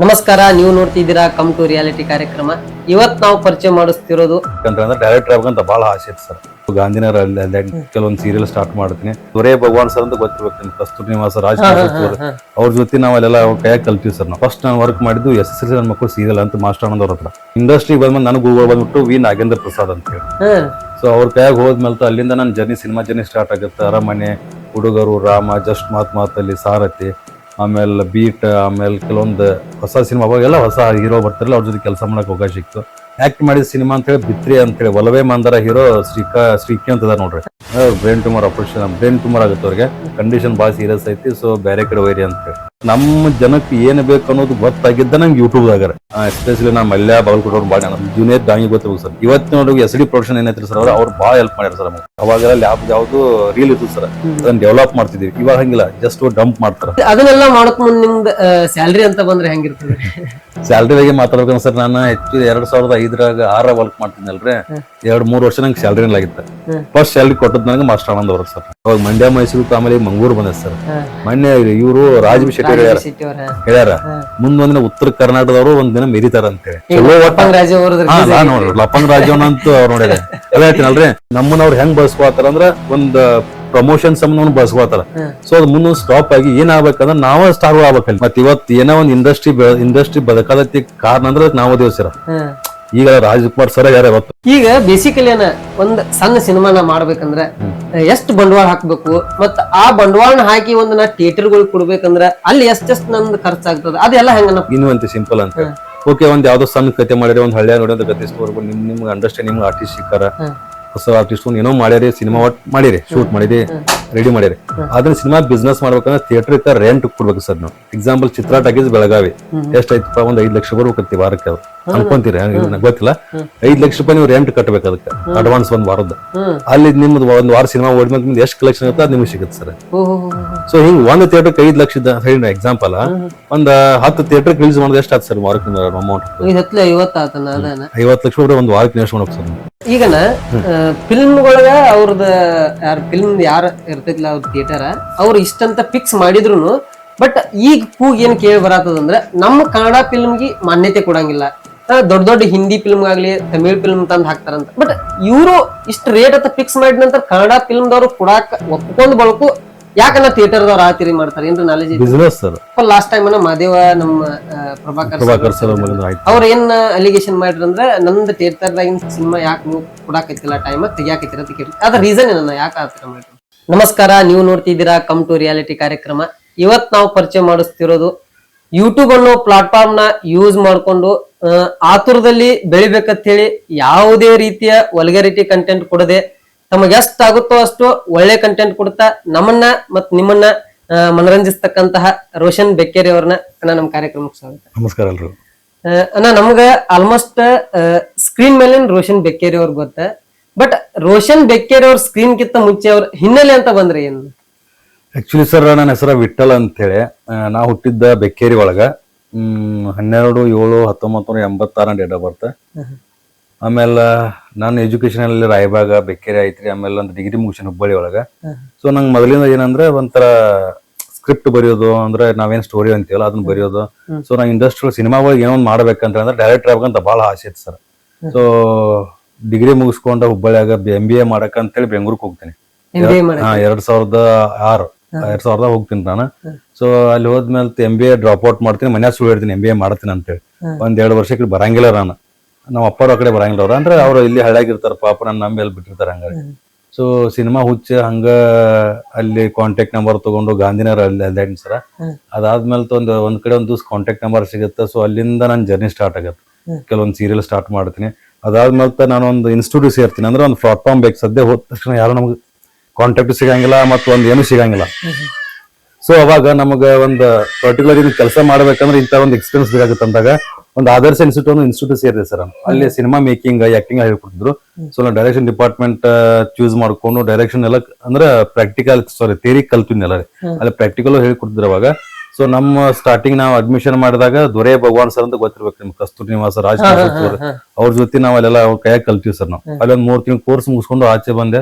ನಮಸ್ಕಾರ ನೀವು ನೋಡ್ತಿದ್ದೀರಾ ಕಮ್ ಟು ರಿಯಾಲಿಟಿ ಕಾರ್ಯಕ್ರಮ. ಇವತ್ ನಾವು ಪರಿಚಯ ಮಾಡಿಸ್ತಿರೋದು ಡೈರೆಕ್ಟರ್ ಆಗಂತ ಬಹಳ ಆಸೆ ಇತ್ತು ಸರ್. ಗಾಂಧಿನಗರ ಕೆಲವೊಂದು ಸೀರಿಯಲ್ ಸ್ಟಾರ್ಟ್ ಮಾಡ್ತೀನಿ ದೊರೆ ಭಗವಾನ್ ಸರ್ ಅಂತ ಗೊತ್ತಿರ್ಬೇಕು ಕಸ್ತೂರ್ ಕಸ್ತೂರಿ ನಿವಾಸ ರಾಜ್ ಕಸ್ತೂರಿ. ಅವ್ರ. ಜೊತೆ ನಾವೆಲ್ಲ ಕೈಯಾಗ ಕಲ್ತೀವಿ ಸರ್ ನಾವು. ಫಸ್ಟ್ ನಾನು ವರ್ಕ್ ಮಾಡಿದ್ದು ಎಸ್ ಎಸ್ ಎಲ್ ನನ್ನ ಮಕ್ಕಳು ಸೀರಿಯಲ್ ಅಂತ ಮಾಸ್ಟರ್ ಅನ್ನೋದ್ರ ಹತ್ರ. ಇಂಡಸ್ಟ್ರಿಗೆ ಬಂದ್ಮೇಲೆ ನನಗೆ ಗೂಗಲ್ ಬಂದ್ಬಿಟ್ಟು ವಿ ನಾಗೇಂದ್ರ ಪ್ರಸಾದ್ ಅಂತ ಹೇಳಿ. ಸೊ ಅವ್ರ ಕೈಯಾಗ ಹೋದ್ಮೇಲೆ ಅಲ್ಲಿಂದ ನನ್ನ ಜರ್ನಿ ಸಿನಿಮಾ ಜರ್ನಿ ಸ್ಟಾರ್ಟ್ ಆಗುತ್ತೆ. ಅರಮನೆ ಹುಡುಗರು ರಾಮ ಜಸ್ಟ್ ಮಾತ್ ಮಾತಲ್ಲಿ ಸಾರಥಿ. ಆಮೇಲೆ ಬೀಟ್ ಆಮೇಲೆ ಕೆಲವೊಂದು ಹೊಸ ಸಿನಿಮಾ ಅವಾಗೆಲ್ಲ ಹೊಸ ಹೀರೋ ಬರ್ತಾರಲ್ಲ ಅವ್ರ ಜೊತೆ ಕೆಲಸ ಮಾಡೋಕೆ ಅವಕಾಶ ಸಿಕ್ತು ಆ್ಯಕ್ಟ್ ಮಾಡಿದ ಸಿನಿಮಾ ಅಂತೇಳಿ ಬಿತ್ರಿ ಅಂತೇಳಿ ಒಲವೇ ಮಂದರ ಹೀರೋ ಶ್ರೀಕಾ, ಶ್ರೀಕಿ ಅಂತ ಇದಾರೆ ನೋಡ್ರಿ. Brain tumour operation brain tumour ಆಗುತ್ತೆ ಅವ್ರಿಗೆ. ಕಂಡೀಷನ್ ಭಾಳ ಸೀರಿಯಸ್ ಐತಿ ಸೊ ಬೇರೆ ಕಡೆ ವೈರಿ ಅಂತ ಹೇಳಿ. ನಮ್ಮ ಜನಕ್ಕೆ ಏನ್ ಬೇಕು ಅನ್ನೋದು ಗೊತ್ತಾಗಿದ್ದ ನಂಗೆ ಯೂಟ್ಯೂಬ್ ದಾಗ ಎಸ್ಪೆಷಲಿ ನಾ ಮಲ್ಯ ಬಾಗಲಕೋಟೆ ಅವ್ರು ಭಾಳ ಜೂನಿಯರ್ ದಾಂಗಿ ಗೊತ್ತಿರ್ಬೇಕು ಸರ್. ಇವತ್ತಿನ ನೋಡಿ ಎಸ್ ಡಿ ಪ್ರೊಡಕ್ಷನ್ ಏನೈತ್ರಿ ಸರ್ ಅವ್ರು ಅವ್ರು ಭಾಳ ಹೆಲ್ಪ್ ಮಾಡ್ಯಾರ ಸರ್ ನಮಗೆ. ಅವಾಗೆಲ್ಲ ಲ್ಯಾಬ್ ಯಾವುದು ರೀಲ್ ಇತ್ತು ಸರ್. ಅದನ್ನ ಡೆವಲಪ್ ಮಾಡ್ತಿದ್ವಿ. ಇವಾಗ ಹಂಗಿಲ್ಲ. ಜಸ್ಟ್ ಡಂಪ್ ಮಾಡ್ತಾರೆ. ಅದನ್ನೆಲ್ಲ ಮಾಡಕ್ ಮುಂದ್ ನಿಮ್ದು ಸ್ಯಾಲ್ರಿ ಅಂತ ಬಂದ್ರೆ ಹೆಂಗಿರ್ತದೆ? ಸ್ಯಾಲ್ರಿ ಬಗ್ಗೆ ಮಾತಾಡ್ಬೇಕಂದ್ರೆ ಸರ್ ನಾನು ಹೆಚ್ಚು ಎರಡ್ ಸಾವಿರದ ಐದರಾಗ ಆರ ವರ್ಕ್ ಮಾಡ್ತಿದ್ನಲ್ರಿ. ಎರಡ್ ಮೂರು ವರ್ಷ ನಂಗೆ ಸ್ಯಾಲ್ರಿ ಆಗಿತ್ತು. ಫಸ್ಟ್ ಸ್ಯಾಲ್ರಿ ಕೊಟ್ಟದ್ ನನಗೆ ಮಾಸ್ಟರ್ ಆನಂದ್ ಅವರು ಸರ್. ಅವಾಗ ಮಂಡ್ಯ ಮೈಸೂರು ಆಮೇಲೆ ಮಂಗಳೂರು ಬಂದ ಸರ್. ಮೊನ್ನೆ ಇವರು ರಾಜ್ ಶೆಟ್ಟಿ ಹೇಳ್ಯಾರ. ಹೇಳ್ಯಾರ. ಮುಂದೊಂದಿನ ಉತ್ತರ ಕರ್ನಾಟಕದವರು ಒಂದ್ ದಿನ ಮೆರಿತಾರ ಅಂತ ಹೇಳಿ ಚಲೋ ಒಟ್ಟ. ಲಪ್ಪಂಗ್ ಅಂತ ಅವ್ರು ನೋಡಿದ್ರೆ ಅದೇ ಹೇಳ್ತೀನಲ್ರಿ ನಮ್ಮನ್ನ ಅವ್ರು ಹೆಂಗ್ ಬಳಸ್ಕೊತಾರ ಅಂದ್ರ ಒಂದ್ ಪ್ರಮೋಷನ್ ಸಂಬಂಧ ಬಳಸ್ಕೊತಾರ. ಸೊ ಅದ್ ಮುಂದೊಂದು ಸ್ಟಾಪ್ ಆಗಿ ಏನ್ ಆಗ್ಬೇಕಂದ್ರ ನಾವ ಸ್ಟಾರ್ ಆಗ್ಬೇಕಲ್ಲಿ ಮತ್ ಇವತ್ ಏನೋ ಒಂದ್ ಇಂಡಸ್ಟ್ರಿ ಇಂಡಸ್ಟ್ರಿ ಬದಕಾದ ಕಾರಣ ಅಂದ್ರೆ ನಾವ್ ದೇವ್. ಈಗ ರಾಜ್ಕುಮಾರ್ ಸರ್ ಯಾರ ಗೊತ್ತು ಈಗ ಬೇಸಿಕಲಿ ಏನ ಒಂದ್ ಸಣ್ಣ ಸಿನಿಮಾನ ಮಾಡ್ಬೇಕಂದ್ರ ಎಷ್ಟ್ ಬಂಡವಾಳ ಹಾಕ್ಬೇಕು ಮತ್ತ ಆ ಬಂಡವಾಳನ ಹಾಕಿ ಒಂದ್ ನಾ ಥಿಯೇಟರ್ಗಳು ಕೊಡ್ಬೇಕಂದ್ರ ಅಲ್ಲಿ ಎಷ್ಟೆಷ್ಟ್ ನಮ್ದು ಖರ್ಚಾಗ್ತದ ಅದೆಲ್ಲ ಹೆಂಗ ಇನ್ನು ಅಂತ ಸಿಂಪಲ್ ಅಂತ. ಓಕೆ ಒಂದ್ ಯಾವ್ದೋ ಸಣ್ಣ ಕತೆ ಮಾಡಿದ್ರೆ ಒಂದ್ ಹಳ್ಳಿಯ ನೋಡಿ ಅಂತ ಕತೆ ಸ್ಟೋರ್ ನಿಮ್ ನಿಮ್ಗೆ ಅಂಡರ್ಸ್ಟ್ಯಾಂಡ್ ನಿಮ್ಗೆ ಆರ್ಟಿಸ್ಟ್ ಸಿಕ್ಕಾರ. ಹೊಸ ಆರ್ಟಿಸ್ಟ್ ಏನೋ ಮಾಡ್ಯಾರಿ ಸಿನಿಮಾ ಮಾಡಿರಿ ಶೂಟ್ ಮಾಡಿರಿ. ರೆಡಿ ಮಾಡಿರಿ. ಆದ್ರೆ ಸಿನಿಮಾ ಬಿಸ್ನೆಸ್ ಮಾಡ್ಬೇಕಂದ್ರೆ ಥಿಯೇಟರ್ ರೆಂಟ್ ಕೊಡ್ಬೇಕು ಸರ್ ನಾವು. Example Chitra talkies Belagavi. ಎಷ್ಟಾಯ್ತಪ್ಪ? ಒಂದ್ ಐದ್ ಲಕ್ಷ ಬರ್ಬೇಕಂತ ವಾರಕ್ಕೆ ಅವ್ರು. ಅನ್ಕೊಂತೀರಿ ಗೊತ್ತಿಲ್ಲ. ಐದ್ ಲಕ್ಷ ರೂಪಾಯಿ ನೀವು ರೆಂಟ್ ಕಟ್ಟಬೇಕು ಅದಕ್ಕೆ. ಅಡ್ವಾನ್ಸ್ ಒಂದ್ ವಾರದ ಅಲ್ಲಿ ನಿಮ್ದು ಒಂದ್ ವಾರ ಸಿನಿಮಾ ಓಡಿದ್ಮೇಲೆ ನಿಮ್ದು ಎಷ್ಟು ಕಲೆಕ್ಷನ್ ಇರುತ್ತೆ ಅದು ನಿಮ್ಗೆ ಸಿಗುತ್ತೆ ಸರ್ ಸೊ ಹಿಂಗ್ ಒಂದ್ ಥಿಯೇಟರ್ ಐದ್ ಲಕ್ಷದ ಎಕ್ಸಾಂಪಲ್ ಒಂದ್ ಹತ್ತು ಥಿಯೇಟರ್ ರಿಲೀಸ್ ಮಾಡೋದು ಎಷ್ಟು ಆಯ್ತು ಸರ್ ವಾರಕ್ಕೆ ಅಮೌಂಟ್ ಐವತ್ತು ಲಕ್ಷ ರೂಪಾಯಿ ಒಂದ್ ವಾರಕ್ಕೆ ಇನ್ವೆಸ್ಟ್ ಮಾಡ್ಬೇಕು ಸರ್ ಈಗನ ಫಿಲ್ಮ್ಗೊಳಗ ಅವ್ರದ್ದು ಯಾರ ಫಿಲ್ಮ್ ಯಾರ ಇರ್ತೈತಿಲ್ಲ ಅವ್ರ ಥಿಯೇಟರ್ ಅವ್ರು ಇಷ್ಟಂತ ಫಿಕ್ಸ್ ಮಾಡಿದ್ರು ಬಟ್ ಈಗ ಕೂಗ್ ಏನ್ ಕೇಳಿ ಬರತ್ತದಂದ್ರೆ ನಮ್ಮ ಕನ್ನಡ ಫಿಲ್ಮ್ಗೆ ಮಾನ್ಯತೆ ಕೊಡಂಗಿಲ್ಲ. ದೊಡ್ಡ ದೊಡ್ಡ ಹಿಂದಿ ಫಿಲ್ಮ್ ಆಗಲಿ ತಮಿಳ್ ಫಿಲ್ಮ್ ತಂದ್ ಹಾಕ್ತಾರಂತ. ಬಟ್ ಇವರು ಇಷ್ಟ ರೇಟ್ ಅಂತ ಫಿಕ್ಸ್ ಮಾಡಿದ ನಂತರ ಕನ್ನಡ ಫಿಲ್ಮ್ದವ್ರು ಕೊಡಾಕ ಒಪ್ಕೊಂಡ್ ಬಳಕು ಯಾಕನ್ನ ಥಿಯೇಟರ್ದವ್ರು ಆತಿರಿ ಮಾಡ್ತಾರೆ? ಏನ್ರ knowledge business sir. Last time Madeva ನಮ್ಮ ಆ, ಪ್ರಭಾಕರ್ ಸರ್ ಅವ್ರ ಏನ್ ಅಲಿಗೇಷನ್ ಮಾಡ್ರಿ ಅಂದ್ರೆ ನಂದು ಥಿಯೇಟರ್ದಾಗಿನ ಸಿನಿಮಾ ಯಾಕೆ ನೀವು ಕೊಡಾಕೈತಿಲ್ಲ ಟೈಮ್ ತೆಗಿಯಾಕೈತಿರ ಅಂತ ಕೇಳಿ ಅದ್ರ ರೀಸನ್ ಏನನ್ನ ಯಾಕೆ ಆತರ ನಮಸ್ಕಾರ ನೀವು ನೋಡ್ತಿದ್ದೀರಾ ಕಮ್ ಟು ರಿಯಾಲಿಟಿ ಕಾರ್ಯಕ್ರಮ. ಇವತ್ ನಾವು ಪರಿಚಯ ಮಾಡಿಸ್ತಿರೋದು ಯೂಟ್ಯೂಬ್ ಅನ್ನೋ ಪ್ಲಾಟ್ಫಾರ್ಮ್ನ ಯೂಸ್ ಮಾಡ್ಕೊಂಡು ಆತುರದಲ್ಲಿ ಬೆಳಿಬೇಕಂತ ಹೇಳಿ ಯಾವುದೇ ರೀತಿಯ ವಲ್ಗರಿಟಿ ಕಂಟೆಂಟ್ ಕೊಡದೆ ತಮಗೆ ಎಷ್ಟಾಗುತ್ತೋ ಅಷ್ಟು ಒಳ್ಳೆ ಕಂಟೆಂಟ್ ಕೊಡ್ತಾ ನಮ್ಮನ್ನ ಮತ್ ನಿಮ್ಮನ್ನ ಮನರಂಜಿಸ್ತಕ್ಕಂತಹ ರೋಷನ್ ಬೆಕ್ಕೇರಿ ಅವ್ರನ್ನ ಅಣ್ಣ ನಮ್ಮ ಕಾರ್ಯಕ್ರಮಕ್ಕೆ ಸ್ವಾಗತ. ನಮಸ್ಕಾರ ಅಲ್ರು ಅಣ್ಣ ನಮ್ಗ ಆಲ್ಮೋಸ್ಟ್ ಸ್ಕ್ರೀನ್ ಮೇಲಿನ ರೋಷನ್ ಬೆಕ್ಕೇರಿ ಅವ್ರ ಗೊತ್ತ? ಬಟ್ ರೋಷನ್ ಬೆಕ್ಕೇರಿ ಅವ್ರ ಸ್ಕ್ರೀನ್ ಕಿತ್ತ ಮುಂಚೆ ಅವ್ರ ಹಿನ್ನೆಲೆ ಅಂತ ಬಂದ್ರೆ ಏನು? ಆಕ್ಚುಲಿ ಸರ್ ನನ್ನ ಹೆಸರು ವಿಠಲ್ ಅಂತೇಳಿ. ಹೇಳಿ ನಾ ಹುಟ್ಟಿದ್ದ ಬೆಕ್ಕೇರಿ ಒಳಗ. ಹ್ಮ್ ಹನ್ನೆರಡು ಏಳು ಹತ್ತೊಂಬತ್ತು ನೂರ ಎಂಬತ್ತಾರ ಡೇಟ್ ಆಫ್ ಬರ್ತ್ ಆಮೇಲೆ ನಾನು ಎಜುಕೇಶನ್ ಅಲ್ಲಿ ರಾಯಬಾಗ ಬೆಕ್ಕೇರಿ ಐತ್ರಿ. ಆಮೇಲೆ ಒಂದು ಡಿಗ್ರಿ ಮುಗಿಸಿನ ಹುಬ್ಬಳ್ಳಿ ಒಳಗ. ಸೊ ನಂಗೆ ಮೊದಲಿಂದ ಏನಂದ್ರೆ ಒಂಥರ ಸ್ಕ್ರಿಪ್ಟ್ ಬರೆಯೋದು ಅಂದ್ರೆ ನಾವೇನ್ ಸ್ಟೋರಿ ಅಂತೀವಲ್ಲ ಅದನ್ನ ಬರೆಯೋದು. ಸೊ ನಾ ಇಂಡಸ್ಟ್ರಿಯಲ್ ಸಿನಿಮಾಗಳಿಗೆ ಏನೋ ಒಂದು ಮಾಡ್ಬೇಕಂತ ಅಂದ್ರೆ ಡೈರೆಕ್ಟರ್ ಆಗ್ಬೇಕಂತ ಭಾಳ ಆಸೆ ಇತ್ತು ಸರ್ ಸೊ ಡಿಗ್ರಿ ಮುಗಿಸ್ಕೊಂಡ ಹುಬ್ಬಳ್ಳಿಯಾಗ ಎಂ ಬಿ ಎ ಮಾಡಕ್ಕಂತೇಳಿ ಬೆಂಗ್ಳೂರ್ಗೆ ಹೋಗ್ತೀನಿ. ಹಾ ಎರಡ್ ಸಾವಿರದ ಆರು. ಎರಡ್ ಸಾವಿರದ ಹೋಗ್ತೀನಿ ನಾನು. ಸೊ ಅಲ್ಲಿ ಹೋದ್ಮೇಲೆ M B A drop out ಮಾಡ್ತೀನಿ. ಮನ್ಯಾಗ ಸುಳ್ಳು ಹೇಳ್ತೀನಿ ಎಂ ಬಿ ಎ ಮಾಡ್ತೀನಿ ಅಂತೇಳಿ. ಒಂದ್ ಎರಡು ವರ್ಷಕ್ಕೆ ಬರಂಗಿಲ್ಲ ನಾನು. ನಮ್ಮ ಅಪ್ಪರ ಕಡೆ ಬರಂಗಿಲ್ಲ ಅವ್ರ. ಅಂದ್ರೆ ಅವ್ರು ಇಲ್ಲಿ ಹಳ್ಳಿಯಾಗಿರ್ತಾರ ಪಾಪ ನನ್ನ ನಂಬಿ ಅಲ್ಲಿ ಬಿಟ್ಟಿರ್ತಾರ ಹಂಗಾರೆ ಸೊ ಸಿನಿಮಾ ಹುಚ್ಚ ಹಂಗ ಅಲ್ಲಿ ಕಾಂಟ್ಯಾಕ್ಟ್ ನಂಬರ್ ತಗೊಂಡು ಗಾಂಧಿನಗರ ಅಲ್ಲಿ ಅಲ್ಲಿ ಸರ. ಅದಾದ್ಮೇಲೆ ಒಂದು ಒಂದ್ ಕಡೆ ಒಂದ್ ದಿವಸ ಕಾಂಟ್ಯಾಕ್ಟ್ ನಂಬರ್ ಸಿಗುತ್ತೆ. ಸೊ ಅಲ್ಲಿಂದ ನನ್ನ ಜರ್ನಿ ಸ್ಟಾರ್ಟ್ ಆಗುತ್ತೆ. ಕೆಲವೊಂದು ಸೀರಿಯಲ್ ಸ್ಟಾರ್ಟ್ ಮಾಡ್ತೀನಿ. ಅದಾದ್ಮೇಲೆ ನಾನು ಒಂದು ಇನ್ಸ್ಟಿಟ್ಯೂಟ್ ಸೇರ್ತೀನಿ. ಅಂದ್ರೆ ಒಂದು ಪ್ಲಾಟ್ಫಾರ್ಮ್ ಬೇಕು. ಸದ್ಯ ಹೋದ ತಕ್ಷಣ ಯಾರು ನಮ್ಗೆ ಕಾಂಟ್ಯಾಕ್ಟ್ ಸಿಗಂಗಿಲ್ಲ ಮತ್ತು ಒಂದು ಏನು ಸಿಗಂಗಿಲ್ಲ. ಸೊ ಅವಾಗ ನಮಗೆ ಒಂದು ಪರ್ಟಿಕ್ಯುಲರ್ ಇದು ಕೆಲಸ ಮಾಡ್ಬೇಕಂದ್ರೆ ಇಂಥ ಒಂದು ಎಕ್ಸ್ಪೀರಿಯನ್ಸ್ ಬೇಕಾಗುತ್ತೆ ಅಂದಾಗ ಒಂದು ಆದರ್ಶ ಇನ್ಸ್ಟಿಟ್ಯೂಟ್ ಒಂದು ಇನ್ಸ್ಟಿಟ್ಯೂಟ್ ಸೇರಿದೆ ಸರ್ ಅಲ್ಲಿ ಸಿನಿಮಾ ಮೇಕಿಂಗ್ ಆಕ್ಟಿಂಗ್ ಹೇಳ್ಕೊಟ್ಟಿದ್ರು. ಸೊ ನಾನು ಡೈರೆಕ್ಷನ್ ಡಿಪಾರ್ಟ್ಮೆಂಟ್ ಚೂಸ್ ಮಾಡ್ಕೊಂಡು ಡೈರೆಕ್ಷನ್ ಎಲ್ಲ ಅಂದ್ರೆ ಪ್ರಾಕ್ಟಿಕಲ್ ಸಾರಿ ಥೇರಿ ಎಲ್ಲ ಅಲ್ಲಿ ಪ್ರಾಕ್ಟಿಕಲ್ ಹೇಳ್ಕೊಡ್ತಿದ್ರು ಅವಾಗ. ಸೊ ನಮ್ಮ ಸ್ಟಾರ್ಟಿಂಗ್ ನಾವು ಅಡ್ಮಿಷನ್ ಮಾಡಿದಾಗ ದೊರೆ ಭಗವಾನ್ ಸರ್ ಅಂತ ಗೊತ್ತಿರ್ಬೇಕು ನಿಮ್ಗೆ ಕಸ್ತೂರಿ ನಿವಾಸ ರಾಜ್ ಕಸ್ತೂರಿ. ಅವ್ರ. ಜೊತೆ ನಾವೆಲ್ಲ ಕೈಯಾಗ ಕಲ್ತೀವಿ ಸರ್ ನಾವು. ಅಲ್ಲೊಂದು ಮೂರ್ ತಿಂಗಳು ಕೋರ್ಸ್ ಮುಗಿಸ್ಕೊಂಡು ಆಚೆ ಬಂದೆ.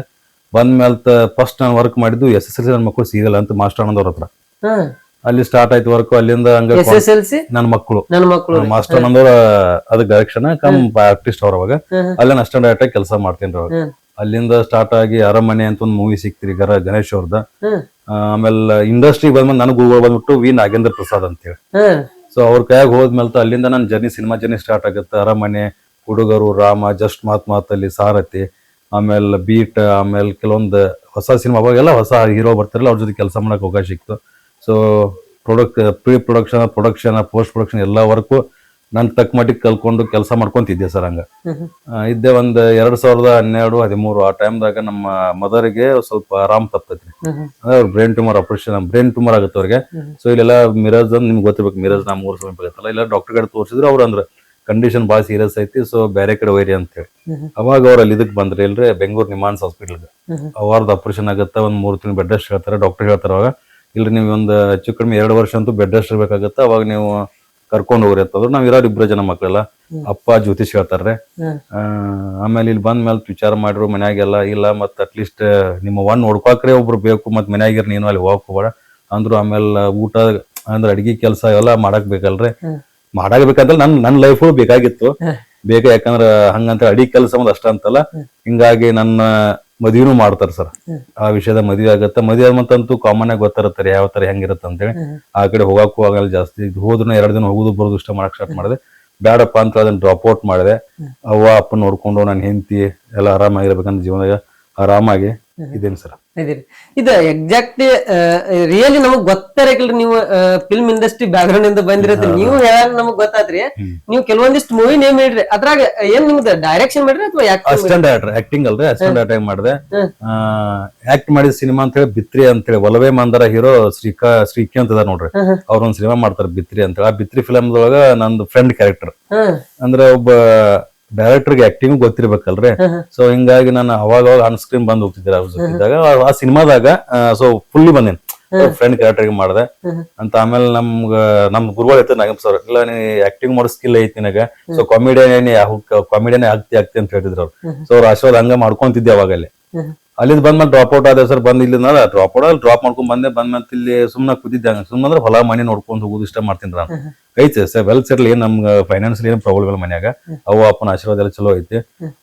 ಬಂದ ಮೇಲೆ ಫಸ್ಟ್ ನಾನು ವರ್ಕ್ ಮಾಡಿದ್ದು ಎಸ್ ಎಸ್ ಎಲ್ ಸಿ ನನ್ನ ಮಕ್ಕಳು ಸಿಗಲ್ಲ ಅಂತ ಮಾಸ್ಟರ್ ಆನಂದ್ ಅವ್ರ ಹತ್ರ. ಅಲ್ಲಿ ಸ್ಟಾರ್ಟ್ ಆಯ್ತು ವರ್ಕ್ ಅಲ್ಲಿಂದ ಹಂಗ ನನ್ನ ಮಕ್ಕಳು ಮಾಸ್ಟರ್ ನಂದವ್ರ ಅದ ಡೈರೆಕ್ಷನ್ ಕಮ್ ಆರ್ಟಿಸ್ಟ್ ಅವ್ರ ಅವಾಗ. ಅಲ್ಲಿ ಅಸ್ಟೆಂಟ್ ಡೈರೆಕ್ಟ್ ಕೆಲಸ ಮಾಡ್ತೀನಿ ಅಲ್ಲಿಂದ ಸ್ಟಾರ್ಟ್ ಆಗಿ ಅರಮನೆ ಅಂತ ಒಂದು ಮೂವಿ ಸಿಕ್ತಿರಿ ಗರ ಗಣೇಶ್ ಅವ್ರದ. ಆಮೇಲೆ ಇಂಡಸ್ಟ್ರಿ ಬಂದ್ಮೇಲೆ ನನಗೆ ಗುರುಗಳು ಬಂದ್ಬಿಟ್ಟು ವಿ. ನಾಗೇಂದ್ರ ಪ್ರಸಾದ್ ಅಂತೇಳಿ. ಸೊ ಅವ್ರ ಕೈಯಾಗ ಹೋದ್ಮೇಲೆ ತ ಅಲ್ಲಿಂದ ನನ್ನ ಜರ್ನಿ ಸಿನಿಮಾ ಜರ್ನಿ ಸ್ಟಾರ್ಟ್ ಆಗುತ್ತೆ. ಅರಮನೆ ಹುಡುಗರು ರಾಮ ಜಸ್ಟ್ ಮಾತ್ ಮಾತಲ್ಲಿ ಸಾರಥಿ ಆಮೇಲೆ ಬೀಟ್ ಆಮೇಲೆ ಕೆಲವೊಂದು ಹೊಸ ಸಿನಿಮಾ ಅವಾಗೆಲ್ಲ ಹೊಸ ಹೀರೋ ಬರ್ತಾರಲ್ಲ ಅವ್ರ ಜೊತೆ ಕೆಲಸ ಮಾಡೋಕೆ ಅವಕಾಶ ಸಿಕ್ತು. So product pre production production post production ಎಲ್ಲ ವರ್ಕು ನಾನು ತಕ್ಕ ಮಟ್ಟಿಗೆ ಕಲ್ಕೊಂಡು ಕೆಲಸ ಮಾಡ್ಕೊಂತಿದ್ದೆ ಸರ್ ಹಂಗ. ಇದ್ದೆ ಒಂದ್ ಎರಡ್ ಸಾವಿರದ ಹನ್ನೆರಡು, ಹದಿಮೂರು ಆ ಟೈಮ್ದಾಗ ನಮ್ಮ ಮದರ್ಗೆ ಸ್ವಲ್ಪ ಆರಾಮ್ ತಪ್ಪತ್ರಿ ಅವ್ರ brain tumour operation brain tumour ಆಗುತ್ತೆ ಅವ್ರಿಗೆ. ಸೊ ಇಲ್ಲೆಲ್ಲ ಮಿರಾಜ್ ಅಂದ್ ನಿಮ್ಗೆ ಗೊತ್ತಿರ್ಬೇಕು ಮಿರಾಜ್ ನಾ ಮೂರು ಸಮೀಪ ಆಗತ್ತಲ್ಲ. ಇಲ್ಲ ಡಾಕ್ಟರ್ ಕಡೆ ತೋರಿಸಿದ್ರು ಅವ್ರು ಅಂದ್ರೆ ಕಂಡೀಷನ್ ಬಹಳ ಸೀರಿಯಸ್ ಐತಿ ಸೊ ಬೇರೆ ಕಡೆ ಒಯ್ರಿ ಅಂತ ಹೇಳಿ. ಅವಾಗ ಅವ್ರ ಅಲ್ಲಿ ಇದಕ್ಕೆ ಬಂದ್ರಿ, ಇಲ್ರಿ, ಬೆಂಗಳೂರು ನಿಮಾನ್ಸ್ ಹಾಸ್ಪಿಟಲ್ಗೆ ಹ್ಮ್. ಅವಾರ್ದು ಆಪರೇಷನ್ ಆಗುತ್ತೆ, ಒಂದ್ ಮೂರು ತಿಂಗಳು ಬೆಡ್ ರೆಸ್ಟ್ ಹೇಳ್ತಾರೆ ಡಾಕ್ಟರ್ ಹೇಳ್ತಾರೆ ಅವಾಗ. ಇಲ್ರಿ, ನೀವು ಒಂದು ಹೆಚ್ಚು ಕಡಿಮೆ ಎರಡು ವರ್ಷ ಅಂತೂ ಬೆಡ್ ರೆಸ್ಟ್ ಇರ್ಬೇಕಾಗತ್ತೆ, ಅವಾಗ ನೀವು ಕರ್ಕೊಂಡು ಹೋಗ್ರಿ ಅಂತಂದ್ರು. ನಾವ್ ಇರೋರು ಇಬ್ರು ಜನ ಮಕ್ಕಳೆಲ್ಲ ಅಪ್ಪ ಜ್ಯೋತಿಷ್ ಹೇಳ್ತಾರ್ರೆ. ಆಮೇಲೆ ಇಲ್ಲಿ ಬಂದ ಮೇಲೆ ವಿಚಾರ ಮಾಡ್ರು ಮನ್ಯಾಗೆಲ್ಲ ಇಲ್ಲ ಮತ್ ಅಟ್ಲೀಸ್ಟ್ ನಿಮ್ಮ ಒನ್ ನೋಡ್ಕೊಕ್ರೆ ಒಬ್ರು ಬೇಕು ಮತ್ ಮನ್ಯಾಗಿರ್ ನೀನು ಅಲ್ಲಿ ಹೋಗಕ್ ಹೋಗ್ಬೇಡ. ಅಂದ್ರು ಆಮೇಲೆ ಊಟ ಅಂದ್ರೆ ಅಡಿಗೆ ಕೆಲಸ ಎಲ್ಲ ಮಾಡಕ್ ಬೇಕಲ್ರಿ. ಮಾಡಕ್ ಬೇಕಂದ್ರೆ ನನ್ ನನ್ ಲೈಫ್ ಬೇಕಾಗಿತ್ತು. ಬೇಕ ಯಾಕಂದ್ರ ಹಂಗಂತ ಅಡಿಗೆ ಕೆಲಸ ಒಂದ್ ಅಷ್ಟ ಅಂತಲ್ಲ. ಹಿಂಗಾಗಿ ನನ್ನ ಮದ್ವಿನೂ ಮಾಡ್ತಾರೆ ಸರ್. ಆ ವಿಷಯದ ಮದುವೆ ಆಗುತ್ತೆ. ಮದುವೆ ಆದ್ಮಂತಂತೂ ಕಾಮನ್ ಆಗಿ ಗೊತ್ತಿರತ್ತಾರೆ ಯಾವ ತರ ಹೆಂಗಿರತ್ತ ಅಂತೇಳಿ. ಆ ಕಡೆ ಹೋಗಕ್ಕೂ ಆಗಲ್ಲ ಜಾಸ್ತಿ. ಹೋದ್ರೂ ಎರಡು ದಿನ ಹೋಗುದು ಬರೋದು ಇಷ್ಟ ಮಾಡಕ್ ಸ್ಟಾರ್ಟ್ ಮಾಡಿದೆ. ಬೇಡಪ್ಪ ಅಂತ ಅದನ್ನ ಡ್ರಾಪ್ ಔಟ್ ಮಾಡಿದೆ. ಅವ್ವ ಅಪ್ಪ ನೋಡ್ಕೊಂಡು ನನ್ನ ಹೆಂಡತಿ ಎಲ್ಲ ಆರಾಮಾಗಿರ್ಬೇಕಂತ ಜೀವನದಾಗ ಆರಾಮಾಗಿ ಇದೇನು ಸರ್. ಇದಿರಿ ಇದು ಎಕ್ಸಾಕ್ಟ್ ರಿಯಲಿ ನಮಗ್ ಗೊತ್ತಿರಕಿಲ್ರಿ ನೀವು ಫಿಲ್ಮ್ ಇಂಡಸ್ಟ್ರಿ ಬ್ಯಾಕ್ ಗ್ರೌಂಡ್ ಇಂದ ಬಂದಿರತ್ರಿ ನೀವು ಹೇಳ ನಮಗ್ ಗೊತ್ತಾತ್ರಿ. ನೀವು ಕೆಲವೊಂದಿಷ್ಟು ಮೂವಿ ನೇಮ್ ಹೇಳ್ರಿ. ಅದ್ರಾಗ ಏನ್ ನಿಮ್ದು ಡೈರೆಕ್ಷನ್ ಮಾಡ್ರಿ ಅಥವಾ ಅಸಿಸ್ಟೆಂಟ್ ಡೈರೆಕ್ಟರ್ ಆಕ್ಟಿಂಗ್ ಅಲ್ರಿ ಅಸಿಸ್ಟೆಂಟ್ ಡೈರೆಕ್ಟರ್ ಮಾಡಿದೆ. ಆಕ್ಟ್ ಮಾಡಿದ ಸಿನಿಮಾ ಅಂತ ಹೇಳಿ ಬಿತ್ರಿ ಅಂತ ಹೇಳಿ ಒಲವೇ ಮಂದರ ಹೀರೋ ಶ್ರೀಕಾ ಶ್ರೀಕಿ ಅಂತ ಇದಾರೆ ನೋಡ್ರಿ ಅವ್ರ ಅವ್ರೊಂದ್ ಸಿನಿಮಾ ಮಾಡ್ತಾರೆ ಬಿತ್ರಿ ಅಂತ ಹೇಳಿ ಆ ಬಿತ್ರಿ ಫಿಲಮ್ ಒಳಗ ನಂದು ಫ್ರೆಂಡ್ ಕ್ಯಾರೆಕ್ಟರ್ ಅಂದ್ರೆ ಒಬ್ಬ ಡೈರೆಕ್ಟರ್ಗೆ ಆಕ್ಟಿಂಗ್ ಗೊತ್ತಿರ್ಬೇಕಲ್ರಿ. ಸೊ ಹಿಂಗಾಗಿ ನಾನು ಅವಾಗ ಅವಾಗ ಆನ್ ಸ್ಕ್ರೀನ್ ಬಂದ್ ಹೋಗ್ತಿದ್ದೆ ಅವ್ರ ಜೊತೆ ಆ- ಸಿನಿಮಾದಾಗ ಸೊ ಫುಲ್ಲಿ ಬಂದೇನಿ. ಫ್ರೆಂಡ್ ಕ್ಯಾರೆಕ್ಟರ್ಗೆ ಮಾಡಿದೆ. ಅಂತ ಆಮೇಲೆ ನಮ್ಗ ನಮ್ ಗುರುಗಳು ಐತೆ ನಾಗಮ್ ಸರ್ ಇಲ್ಲ ನೀ ಆಕ್ಟಿಂಗ್ ಮಾಡೋ ಸ್ಕಿಲ್ ಐತಿ ನಿನಗ. ಸೊ ಕಾಮಿಡಿಯನ್ ಕಾಮಿಡಿಯನ್ ಆಗ್ತಿ ಆಗ್ತಿ ಅಂತ ಹೇಳಿದ್ರು ಅವ್ರು. ಸೊ ಅವ್ರ ಆಶೀರ್ವಾದ ಹಂಗ ಮಾಡ್ಕೊಂತಿದ್ದೆ ಅವಾಗ ಅಲ್ಲಿ ಹ್ಮ್. ಅಲ್ಲಿಂದ ಬಂದ್ಮೇಲೆ ಡ್ರಾಪ್ ಔಟ್ ಆದ್ರೆ ಸರ್, ಬಂದ್ ಇಲ್ಲಿಂದ ಡ್ರಾಪ್ ಔಟ್ ಅಲ್ಲಿ ಡ್ರಾಪ್ ಮಾಡ್ಕೊಂಡ್ ಬಂದೆ ಬಂದ್ಮೇಲೆ ಇಲ್ಲಿ ಸುಮ್ಮನೆ ಕೂತಿದ್ದೆ ಸುಮ್ಮನೆ ಅಂದ್ರೆ ಹೊಲ ಮನೆ ನೋಡ್ಕೊಂಡು ಹೋಗೋದು ಇಷ್ಟ ಮಾಡ್ತೀನಿ ನಾನು. ಐತೆ ಸರ್ ವೆಲ್ ಸೆಟ್ಲ್ ಏನ್ ನಮ್ಗೆ ಫೈನಾನ್ಸಿಯಲ್ ಏನು ಪ್ರಾಬ್ಲಮ್ ಮನ್ಯಾಗ. ಅವ ಅಪ್ಪನ ಆಶೀರ್ವಾದ ಎಲ್ಲ ಚಲೋ ಐತಿ.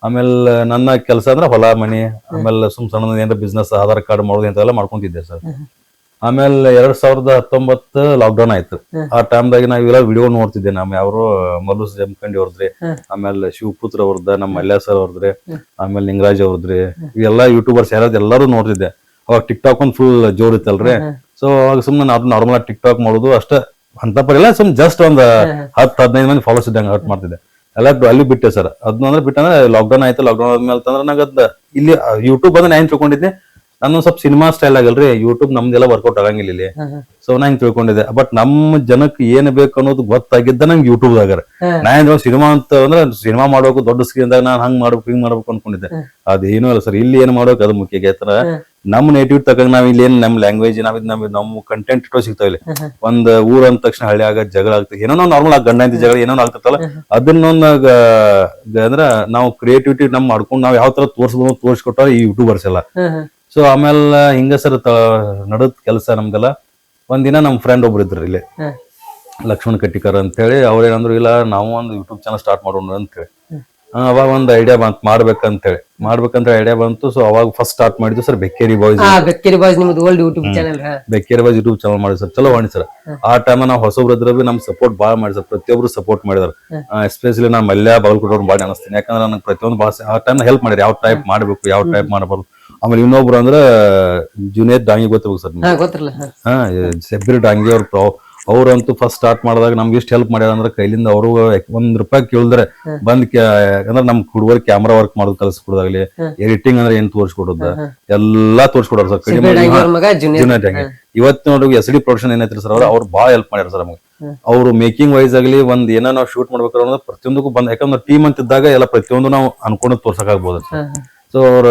ಆಮೇಲೆ ನನ್ನ ಕೆಲಸ ಅಂದ್ರೆ ಹೊಲ ಮನೆ, ಆಮೇಲೆ ಸುಮ್ ಸಣ್ಣ ಏನಾರ ಬಿಸ್ನೆಸ್ ಆಧಾರ್ ಕಾರ್ಡ್ ಮಾಡೋದು ಅಂತೆಲ್ಲ ಮಾಡ್ಕೊಂತಿದ್ದೆ ಸರ್. ಆಮೇಲೆ ಎರಡ್ ಸಾವಿರದ ಹತ್ತೊಂಬತ್ತು ಲಾಕ್ಡೌನ್ ಆಯ್ತು. ಆ ಟೈಮ್ದಾಗ ನಾವ್ ಇವೆಲ್ಲ ವಿಡಿಯೋ ನೋಡ್ತಿದ್ದೆ. ನಮ್ ಯಾರು ಮಲ್ಲೂಸ್ ಜಮಖಂಡಿ ಅವ್ರದ್ರಿ. ಆಮೇಲೆ ಶಿವಪುತ್ರ ಅವ್ರದ ನಮ್ಮ ಮಲ್ಯ ಸರ್ ಅವ್ರದ್ರಿ ಆಮೇಲೆ ಲಿಂಗರಾಜ್ ಅವ್ರದ್ರಿ ಇವೆಲ್ಲ ಯೂಟ್ಯೂಬರ್ಸ್ ಯಾರಾದ್ರು ಎಲ್ಲಾರು ನೋಡ್ತಿದ್ದೆ. ಅವಾಗ ಟಿಕ್ ಟಾಕ್ ಒಂದ್ ಫುಲ್ ಜೋರ್ ಇತ್ತಲ್ರಿ. ಸೊ ಅವಾಗ ಸುಮ್ಮನೆ ನಾವು ನಾರ್ಮಲ್ ಆಗಿ ಟಿಕ್ ಟಾಕ್ ಮಾಡೋದು ಅಷ್ಟ ಅಂತ ಪರಿಲ್ಲ ಸುಮ್ ಜಸ್ಟ್ ಒಂದ್ ಹತ್ತು ಹದಿನೈದು ಮಂದಿ ಫಾಲೋಸ್ ಇದ್ದಂಗೆ ಹರ್ಟ್ ಮಾಡ್ತಿದ್ದೆ. ಎಲ್ಲ ಅಲ್ಲಿ ಬಿಟ್ಟೆ ಸರ್ ಅದನ್ನ ಅಂದ್ರೆ ಬಿಟ್ಟಂದ್ರೆ ಲಾಕ್ಡೌನ್ ಆಯ್ತು. ಲಾಕ್ಡೌನ್ ಆದ್ಮೇಲೆ ತಂದ್ರೆ ನಂಗೆ ಅದ್ ಇಲ್ಲಿ ಯೂಟ್ಯೂಬ್ ಅಂದ್ರೆ ನಾನು ತಿಳ್ಕೊಂಡಿದ್ದೆ ನಾನು ಸ್ವಲ್ಪ ಸಿನಿಮಾ ಸ್ಟೈಲ್ ಆಗಲ್ರಿ ಯೂಟ್ಯೂಬ್ ನಮ್ದೆಲ್ಲ ವರ್ಕೌಟ್ ಆಗಂಗಿಲ್ಲ ಇಲ್ಲಿ. ಸೊ ನಾ ಹಿಂಗ್ ತಿಳ್ಕೊಂಡಿದ್ದೆ ಬಟ್ ನಮ್ಮ ಜನಕ್ಕೆ ಏನ್ ಬೇಕು ಅನ್ನೋದು ಗೊತ್ತಾಗಿದ್ದ ನಂಗೆ ಯೂಟ್ಯೂಬ್ ದಾಗ. ನಾ ಏನ್ ಸಿನಿಮಾ ಅಂತ ಅಂದ್ರೆ ಸಿನಿಮಾ ಮಾಡ್ಬೇಕು ದೊಡ್ಡ ಸ್ಕ್ರೀನ್ ದಾಗ ನಾನು ಹಂಗ್ ಮಾಡ್ಬೇಕು ಹಿಂಗ್ ಮಾಡ್ಬೇಕು ಅನ್ಕೊಂಡಿದ್ದೆ ಅದೇನು ಇಲ್ಲ ಸರ್ ಇಲ್ಲಿ ಏನ್ ಮಾಡ್ಬೇಕು ಅದು ಮುಖ್ಯ ಹ್ಮ್. ನಮ್ಮ ನೇಟಿವ್ ತಕಂಗ್ ನಾವ್ ಇಲ್ಲಿ ಏನ್ ನಮ್ ಲ್ಯಾಂಗ್ವೇಜ್ ನಾವ್ ನಮ್ ನಮ್ ನಮ್ಮ ಕಂಟೆಂಟ್ ಇಟ್ಟೋ ಸಿಗ್ತಾವ ಇಲ್ಲಿ. ಒಂದ್ ಊರ್ ಅಂದ ತಕ್ಷಣ ಹಳ್ಳಿ ಆಗ ಜಗಳ ಆಗ್ತದೆ ಏನೋ ನಾರ್ಮಲ್ ಆಗಿ ಗಂಡ ಜಗಳ ಏನೋ ಆಗ್ತದಲ್ಲ ಅದನ್ನೊಂದ್ ಅಂದ್ರ ನಾವು ಕ್ರಿಯೇಟಿವಿಟಿ ನಮ್ ಮಾಡ್ಕೊಂಡು ನಾವ್ ಯಾವ ತರ ತೋರ್ಸ್ಬೋದು ತೋರ್ಸ್ಕೊಟ್ಟಾರ ಈ ಯೂಟ್ಯೂಬರ್ಸ್ ಎಲ್ಲ. ಸೊ ಆಮೇಲೆ ಹಿಂಗ ಸರ್ ನಡದ್ ಕೆಲಸ ನಮ್ದೆಲ್ಲ. ಒಂದಿನ ನಮ್ ಫ್ರೆಂಡ್ ಒಬ್ರು ಇದ್ರು ಇಲ್ಲಿ. ಲಕ್ಷ್ಮಣ್ ಕಟ್ಟಿಕರ್ ಅಂತ ಹೇಳಿ ಅವ್ರೇನಂದ್ರು ಇಲ್ಲ ನಾವು ಒಂದು ಯೂಟ್ಯೂಬ್ ಚಾನಲ್ ಸ್ಟಾರ್ಟ್ ಮಾಡೋಣ ಅಂತ ಹೇಳಿ ಅವಾಗ ಒಂದು ಐಡಿಯಾ ಬಂತು ಮಾಡ್ಬೇಕಂತ ಹೇಳಿ ಮಾಡ್ಬೇಕಂತ ಐಡಿಯಾ ಬಂತು ಸೊ ಅವಾಗ ಫಸ್ಟ್ ಸ್ಟಾರ್ಟ್ ಮಾಡಿದ್ವಿ sir bakery boys bakery boys ನಿಮ್ದು old YouTube channel bakery boys YouTube channel ಮಾಡಿ ಸರ್. ಚಲೋ ಮಾಡಿ ಸರ್. ಆ ಟೈಮ್ ನಾವು ಹೊಸಬ್ರು ಇದ್ರೆ ಬಿ ನಮ್ ಸಪೋರ್ಟ್ ಭಾಳ ಮಾಡಿ ಸರ್. ಪ್ರತಿಯೊಬ್ರು ಸಪೋರ್ಟ್ ಮಾಡಿದಾರೆ. ಎಸ್ಪೆಷಲಿ ನಮ್ಮ ಮಲ್ಯ ಕೊಟ್ಟವ್ರು ಭಾಳ ಅನಿಸ್ತೀನಿ ಯಾಕಂದ್ರೆ ನನಗೆ ಪ್ರತಿಯೊಂದು ಭಾಷೆ ಆ ಟೈಮ್ ಹೆಲ್ಪ್ ಮಾಡಿರಿ ಯಾವ ಟೈಪ್ ಮಾಡ್ಬೇಕು ಯಾವ ಟೈಪ್ ಮಾಡಬಾರ್ದು. ಆಮೇಲೆ ಇನ್ನೊಬ್ರು ಅಂದ್ರೆ ಜೂನಿಯರ್ ಡಾಂಗಿ ಗೊತ್ತಿರ್ಬೇಕು ಸರ್ ಹಾ ಗೊತ್ತಿರಲ್ಲ ಹಾ. ಡಾಂಗಿ ಅವ್ರ ಪ್ರೋ ಅವ್ರಂತೂ ಫಸ್ಟ್ ಸ್ಟಾರ್ಟ್ ಮಾಡಿದಾಗ ನಮ್ಗೆ ಇಷ್ಟು ಹೆಲ್ಪ್ ಮಾಡ್ಯಾರ ಅಂದ್ರೆ ಕೈಲಿಂದ ಅವರು ಒಂದ್ ರೂಪಾಯಿ ಕೇಳಿದ್ರೆ ಬಂದ್ ಕ್ಯಾ- ಅಂದ್ರೆ ನಮ್ ಹುಡುಗರು ಕ್ಯಾಮ್ರಾ ವರ್ಕ್ ಮಾಡೋದು ಕಲಿಸ್ಕೊಡೋದಾಗ್ಲಿ. ಎಡಿಟಿಂಗ್ ಅಂದ್ರೆ ಏನ್ ತೋರಿಸ್ಕೊಡೋದ. ಎಲ್ಲಾ ತೋರಿಸ್ಕೊಡೋರು ಸರ್ ಕಡಿಮೆ ಜುನೇದ್ ಅವ್ರ ಮಗ ಜೂನಿಯರ್ ಜೂನಿಯರ್ ಡಾಂಗಿ ಇವತ್ತು ನೋಡಿ ಎಸ್ ಡಿ ಪ್ರೊಡಕ್ಷನ್ ಏನೈತ್ರಿ ಸರ್ ಅವ್ರು ಅವ್ರು ಭಾಳ ಹೆಲ್ಪ್ ಮಾಡ್ಯಾರ ಸರ್ ನಮಗೆ. ಅವ್ರು ಮೇಕಿಂಗ್ ವೈಸ್ ಆಗಲಿ ಒಂದ್ ಏನೋ ನಾವು ಶೂಟ್ ಮಾಡ್ಬೇಕಾದ್ರೆ ಪ್ರತಿಯೊಂದಕ್ಕೂ ಬಂದ್ ಯಾಕಂದ್ರೆ ಟೀಮ್ ಅಂತ ಇದ್ದಾಗ ಎಲ್ಲ ಪ್ರತಿಯೊಂದು ನಾವು ಅನ್ಕೊಂಡು ತೋರ್ಸಕ್ಕಾಗ್ಬೋದು ಹಾ, ಸೊ ಅವ್ರ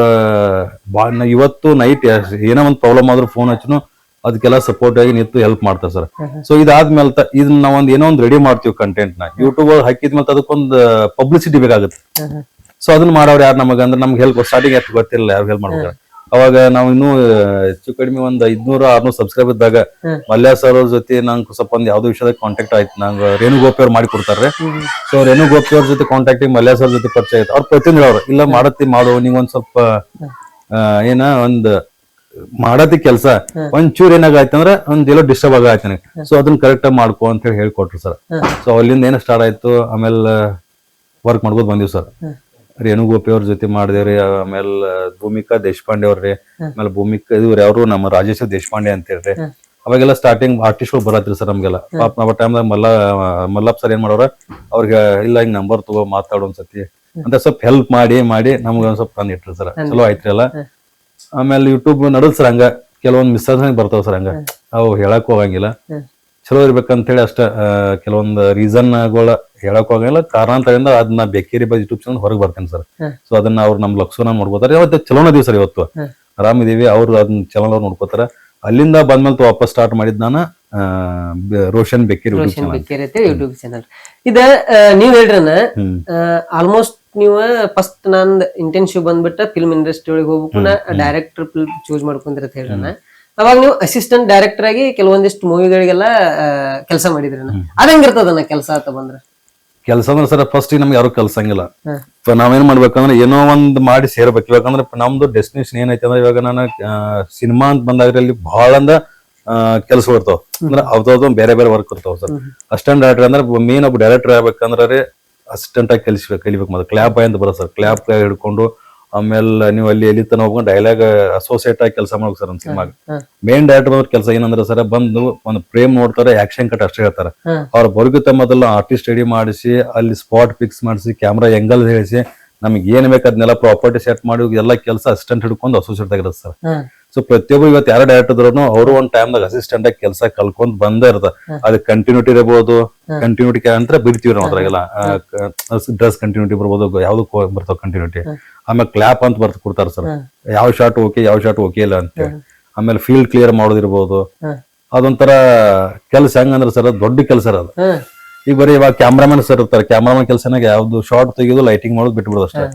ಬಾ- ಇವತ್ತು ನೈಟ್ ಏನೋ ಒಂದು ಪ್ರಾಬ್ಲಮ್ ಆದ್ರೂ ಫೋನ್ ಹಚ್ಚನು ಅದಕ್ಕೆಲ್ಲ ಸಪೋರ್ಟ್ ಆಗಿ ನಿಂತು ಹೆಲ್ಪ್ ಮಾಡ್ತಾರೆ ಸರ್ ಸೊ ಇದಾದ್ಮೇಲೆ ಇದನ್ನ ಒಂದು ಒಂದ್ ಏನೋ ಒಂದು ರೆಡಿ ಮಾಡ್ತೀವಿ ಕಂಟೆಂಟ್ನ. ಯೂಟ್ಯೂಬ್ ಹಾಕಿದ್ಮೇಲೆ ಅದಕ್ಕೊಂದು ಪಬ್ಲಿಸಿಟಿ ಬೇಕಾಗುತ್ತೆ. ಸೊ ಅದನ್ನ ಮಾಡೋರು ಯಾರು ನಮಗೆ? ಅಂದ್ರೆ ನಮ್ಗೆ ಹೆಲ್ಪ್ ಸ್ಟಾರ್ಟಿಂಗ್ ಗೊತ್ತಿಲ್ಲ ಯಾರು ಹೆಲ್ಪ್ ಮಾಡ್ಬೇಕು ಅವಾಗ ನಾವು ಇನ್ನೂ ಹೆಚ್ಚು ಕಡಿಮೆ ಒಂದ್ ಐದ್ನೂರ ಆರ್ನೂರ್ ಸಬ್ಸ್ಕ್ರೈಬ್ ಇದ್ದಾಗ. ಮಲ್ಯ ಸರ್ ಅವ್ರ ಜೊತೆ ನಂಗೆ ಸ್ವಲ್ಪ ಒಂದ್ ಯಾವ್ದೋ ವಿಷಯದ ಕಾಂಟ್ಯಾಕ್ಟ್ ಆಯ್ತು. ನಂಗೆ ರೇಣು ಗೋಪಿ ಅವ್ರು ಮಾಡಿ ಕೊಡ್ತಾರೆ ಸೊ ರೇಣು ಗೋಪಿ ಅವ್ರ ಜೊತೆ ಕಾಂಟ್ಯಾಕ್ಟ್ ಮಲ್ಯ ಸರ್ ಜೊತೆ ಪರಿಚಯ ಆಯ್ತು. ಅವ್ರು ಪ್ರತಿಯೊಂದು ಅವ್ರು. ಇಲ್ಲ ಮಾಡತ್ತಿ ಮಾಡು ನೀವ್ ಒಂದ್ ಸ್ವಲ್ಪ ಏನ ಒಂದ್ ಮಾಡತಿ ಕೆಲಸ. ಒಂಚೂರ್ ಚೂರ್ ಏನಾಗೈತಂದ್ರ ಒಂದ್ ಎಲ್ಲೋ ಡಿಸ್ಟರ್ಬ್ ಆಗೈತೆ ಸೊ ಅದನ್ನ ಕರೆಕ್ಟ್ ಆಗಿ ಮಾಡ್ಕೊ ಅಂತ ಹೇಳಿ ಹೇಳ್ಕೊಟ್ರು ಸರ್ ಸೊ ಅಲ್ಲಿಂದ ಏನ ಸ್ಟಾರ್ಟ್ ಆಯ್ತು? ಆಮೇಲೆ ವರ್ಕ್ ಮಾಡ್ಬೋದು ಬಂದಿವ್ ಸರ್ ರೇಣು ಗೋಪಿ ಅವ್ರ ಜೊತೆ ಮಾಡಿದೇವ್ರಿ ಆಮೇಲೆ ಭೂಮಿಕಾ ದೇಶಪಾಂಡೆ ಅವ್ರಿ ಆಮೇಲೆ ಭೂಮಿಕಾ ಇವ್ರು ಅವರು ನಮ್ಮ ರಾಜೇಶ್ ದೇಶಪಾಂಡೆ ಅಂತ ಹೇಳ್ರಿ ಅವಾಗೆಲ್ಲ ಸ್ಟಾರ್ಟಿಂಗ್ ಆರ್ಟಿಸ್ಟ್ ಬರತ್ರಿ ಸರ್ ನಮ್ಗೆಲ್ಲ. ಪಾಪ ನಾವ್ ಟೈಮ್ದಾಗ ಮಲ್ಲ ಮಲ್ಲಪ್ಪ ಸರ್ ಏನ್ ಮಾಡೋರ ಅವ್ರಿಗೆ ಇಲ್ಲ ಹಿಂಗ್ ನಂಬರ್ ತಗೋ ಮಾತಾಡೋ ಒಂದ್ಸತಿ. ಅಂತ ಸ್ವಲ್ಪ ಹೆಲ್ಪ್ ಮಾಡಿ ಮಾಡಿ ನಮ್ಗೆ ಒಂದ್ ಸ್ವಲ್ಪ ತಂದ್ ಇಟ್ರಿ ಸರ್. ಚಲೋ ಆಯ್ತ್ರಿ ಎಲ್ಲ. ಆಮೇಲೆ ಯೂಟ್ಯೂಬ್ ನಡದ್ ಸರ್ ಹಂಗ ಕೆಲವೊಂದ್ ಮಿಸ್ಸಸ್ ಬರ್ತಾವ ಸರ್ ಹಂಗ. ಅವು ಹೇಳಕ್ ಹೋಗಂಗಿಲ್ಲ. ಚಲೋ ಇರ್ಬೇಕಂತ ಹೇಳಿ ಅಷ್ಟ ಕೆಲವೊಂದು ಕೆಲವೊಂದ್ ರೀಸನ್ಗಳ ಹೇಳಕ್ ಹೋಗಂಗಿಲ್ಲ. ಕಾರಣಾಂತರದಿಂದ ಅದನ್ನ ಬೇಕೇರಿ ಬೈ ಯೂಟ್ಯೂಬ್ ಚಾನಲ್ ಹೊರಗೆ ಬರ್ತೇನೆ ಸರ್. ಸೊ ಅದನ್ನ ಅವ್ರು ನಮ್ ಲಕ್ಷಣ ನೋಡ್ಕೋತಾರೆ. ಇವತ್ತು ಚಲೋನ ಇದೀವಿ ಸರ್ ಇವತ್ತು. ಆರಾಮಿದೀವಿ ಅವ್ರು ಅದನ್ನ ಚಾನಲ್ ಅವ್ರು ನೋಡ್ಕೋತಾರ. ಅಲ್ಲಿಂದ ಬಂದ್ಮೇಲೆ ವಾಪಸ್ ಸ್ಟಾರ್ಟ್ ಮಾಡಿದ್ ನಾನು Roshan bakery YouTube Roshan channel bakery ಅಂತ ಯೂಟ್ಯೂಬ್ ಚಾನಲ್ ಇದ ನೀವ್ ಹೇಳ್ರನ ಆಲ್ಮೋಸ್ಟ್ ನೀವು ಫಸ್ಟ್ ನಂದು ಇಂಟೆನ್ಶಿವ್ ಬಂದ್ಬಿಟ್ಟ ಫಿಲ್ಮ್ ಇಂಡಸ್ಟ್ರಿ ಒಳಗೆ ಹೋಗ್ಬೇಕು ಡೈರೆಕ್ಟರ್ ಡೈರೆಕ್ಟರ್ ಚೂಸ್ ಮಾಡ್ಕೊಂಡ್ರಿ ಅಂತ ಹೇಳ್ರನ. ಅವಾಗ ನೀವು ಅಸಿಸ್ಟೆಂಟ್ ಡೈರೆಕ್ಟರ್ ಆಗಿ ಕೆಲವೊಂದಿಷ್ಟು ಮೂವಿಗಳಿಗೆಲ್ಲ ಕೆಲಸ ಮಾಡಿದ್ರಿ ಅದಂಗಿರ್ತದ ಹೆಂಗಿರ್ತದನ ಕೆಲಸ ಅಂತ ಬಂದ್ರ? ಕೆಲಸ ಅಂದ್ರೆ ಸರ್ ಫಸ್ಟ್ ನಮ್ಗೆ ಯಾರು ಕಲ್ಸಂಗಿಲ್ಲ. ನಾವೇನ್ ಮಾಡ್ಬೇಕಂದ್ರೆ ಏನೋ ಒಂದ್ ಮಾಡಿ ಸೇರ್ಬೇಕು. ಇವಾಗಂದ್ರೆ ನಮ್ದು ಡೆಸ್ಟಿನೇಷನ್ ಏನೈತೆ ಅಂದ್ರೆ ಇವಾಗ ನಾನು ಸಿನಿಮಾ ಅಂತ ಬಂದಾಗ್ರಲ್ಲಿ ಬಹಳ ಅಂದ್ರೆ ಕೆಲಸ ಬರ್ತಾವ. ಅಂದ್ರೆ ಅವ್ರದ್ದು ಬೇರೆ ಬೇರೆ ವರ್ಕ್ ಇರ್ತಾವ ಸರ್. ಅಸಿಸ್ಟೆಂಟ್ ಡೈರೆಕ್ಟರ್ ಅಂದ್ರೆ ಮೇನ್ ಒಬ್ಬ ಡೈರೆಕ್ಟರ್ ಆಗ್ಬೇಕಂದ್ರೆ ಅಸಿಸ್ಟೆಂಟ್ ಆಗಿ ಕಲಿಸ್ಬೇಕು ಕಲಿಬೇಕು. ಮತ್ತೆ ಕ್ಲಾಪ್ ಅಂತ ಬರೋ ಸರ್. ಕ್ಲಾಪ್ ಹಿಡ್ಕೊಂಡು ಆಮೇಲೆ ನೀವು ಅಲ್ಲಿ ಎಲ್ಲಿ ತನ ಹೋಗ್ಕೊಂಡು ಡೈಲಾಗ್ ಅಸೋಸಿಯೇಟ್ ಆಗಿ ಕೆಲಸ ಮಾಡ್ಬೇಕು ಸರ್ ಒಂದು ಸಿನಿಮಾಗ. ಮೇನ್ ಡೈರೆಕ್ಟರ್ ಅವ್ರ ಕೆಲಸ ಏನಂದ್ರೆ ಸರ್ ಬಂದು ಒಂದು ಪ್ರೇಮ್ ನೋಡ್ತಾರೆ ಆಕ್ಷನ್ ಕಟ್ ಅಷ್ಟೇ ಹೇಳ್ತಾರೆ. ಅವ್ರ ಬರುಗುತ್ತೆ ಮೊದಲ ಆರ್ಟಿಸ್ಟ್ ರೆಡಿ ಮಾಡಿಸಿ ಅಲ್ಲಿ ಸ್ಪಾಟ್ ಫಿಕ್ಸ್ ಮಾಡಿಸಿ ಕ್ಯಾಮ್ರಾ ಎಂಗಲ್ ಹೇಳಿಸಿ ನಮ್ಗೆ ಏನ್ ಬೇಕು ಅದನ್ನೆಲ್ಲ ಪ್ರಾಪರ್ಟಿ ಸೆಟ್ ಮಾಡಿ ಎಲ್ಲ ಕೆಲಸ ಅಸಿಸ್ಟೆಂಟ್ ಹಿಡ್ಕೊಂಡು ಅಸೋಸಿಯೇಟ್ ಆಗಿರುತ್ತೆ ಸರ್ ಸೊ ಪ್ರತಿಯೊಬ್ಬರು ಇವತ್ತು ಯಾರು ಡೈರೆಕ್ಟರ್ ಇದ್ರು ಅವರು ಒಂದ್ ಟೈಮ್ದಾಗ ಅಸಿಸ್ಟೆಂಟ್ ಆಗಿ ಕೆಲಸ ಕಲ್ಕೊಂಡ್ ಬಂದೇ ಇರ್ತದೆ ಅದ್ ಕಂಟಿನ್ಯೂಟಿ ಇರಬಹುದು ಕಂಟಿನ್ಯೂಟಿ ಅಂತ ಬಿಡ್ತೀವಿ ನಾವು ಅದ್ರಾಗೆಲ್ಲ. ಡ್ರೆಸ್ ಕಂಟಿನ್ಯೂಟಿ ಬರ್ಬೋದು ಯಾವ್ದು ಬರ್ತಾವ ಕಂಟಿನ್ಯೂಟಿ ಆಮೇಲೆ ಕ್ಲಾಪ್ ಅಂತ ಬರ್ತ ಕೊಡ್ತಾರ ಸರ್. ಯಾವ ಶಾಟ್ ಓಕೆ ಯಾವ ಶಾಟ್ ಓಕೆ ಇಲ್ಲ ಅಂತ. ಆಮೇಲೆ ಫೀಲ್ಡ್ ಕ್ಲಿಯರ್ ಮಾಡೋದಿರ್ಬೋದು. ಅದೊಂಥರ ಕೆಲಸ ಹೆಂಗಂದ್ರೆ ಸರ್ ದೊಡ್ಡ ಕೆಲಸ ಅದು. ಈಗ ಬರೀ ಇವಾಗ ಕ್ಯಾಮ್ರಾಮನ್ ಸರ್ ಇರ್ತಾರೆ. ಕ್ಯಾಮ್ರಾಮನ್ ಕೆಲಸನಾಗ ಯಾವ್ದು ಶಾರ್ಟ್ ತೆಗೆದು ಲೈಟಿಂಗ್ ಮಾಡೋದು ಬಿಟ್ಬಿಡೋದು ಅಷ್ಟೇ.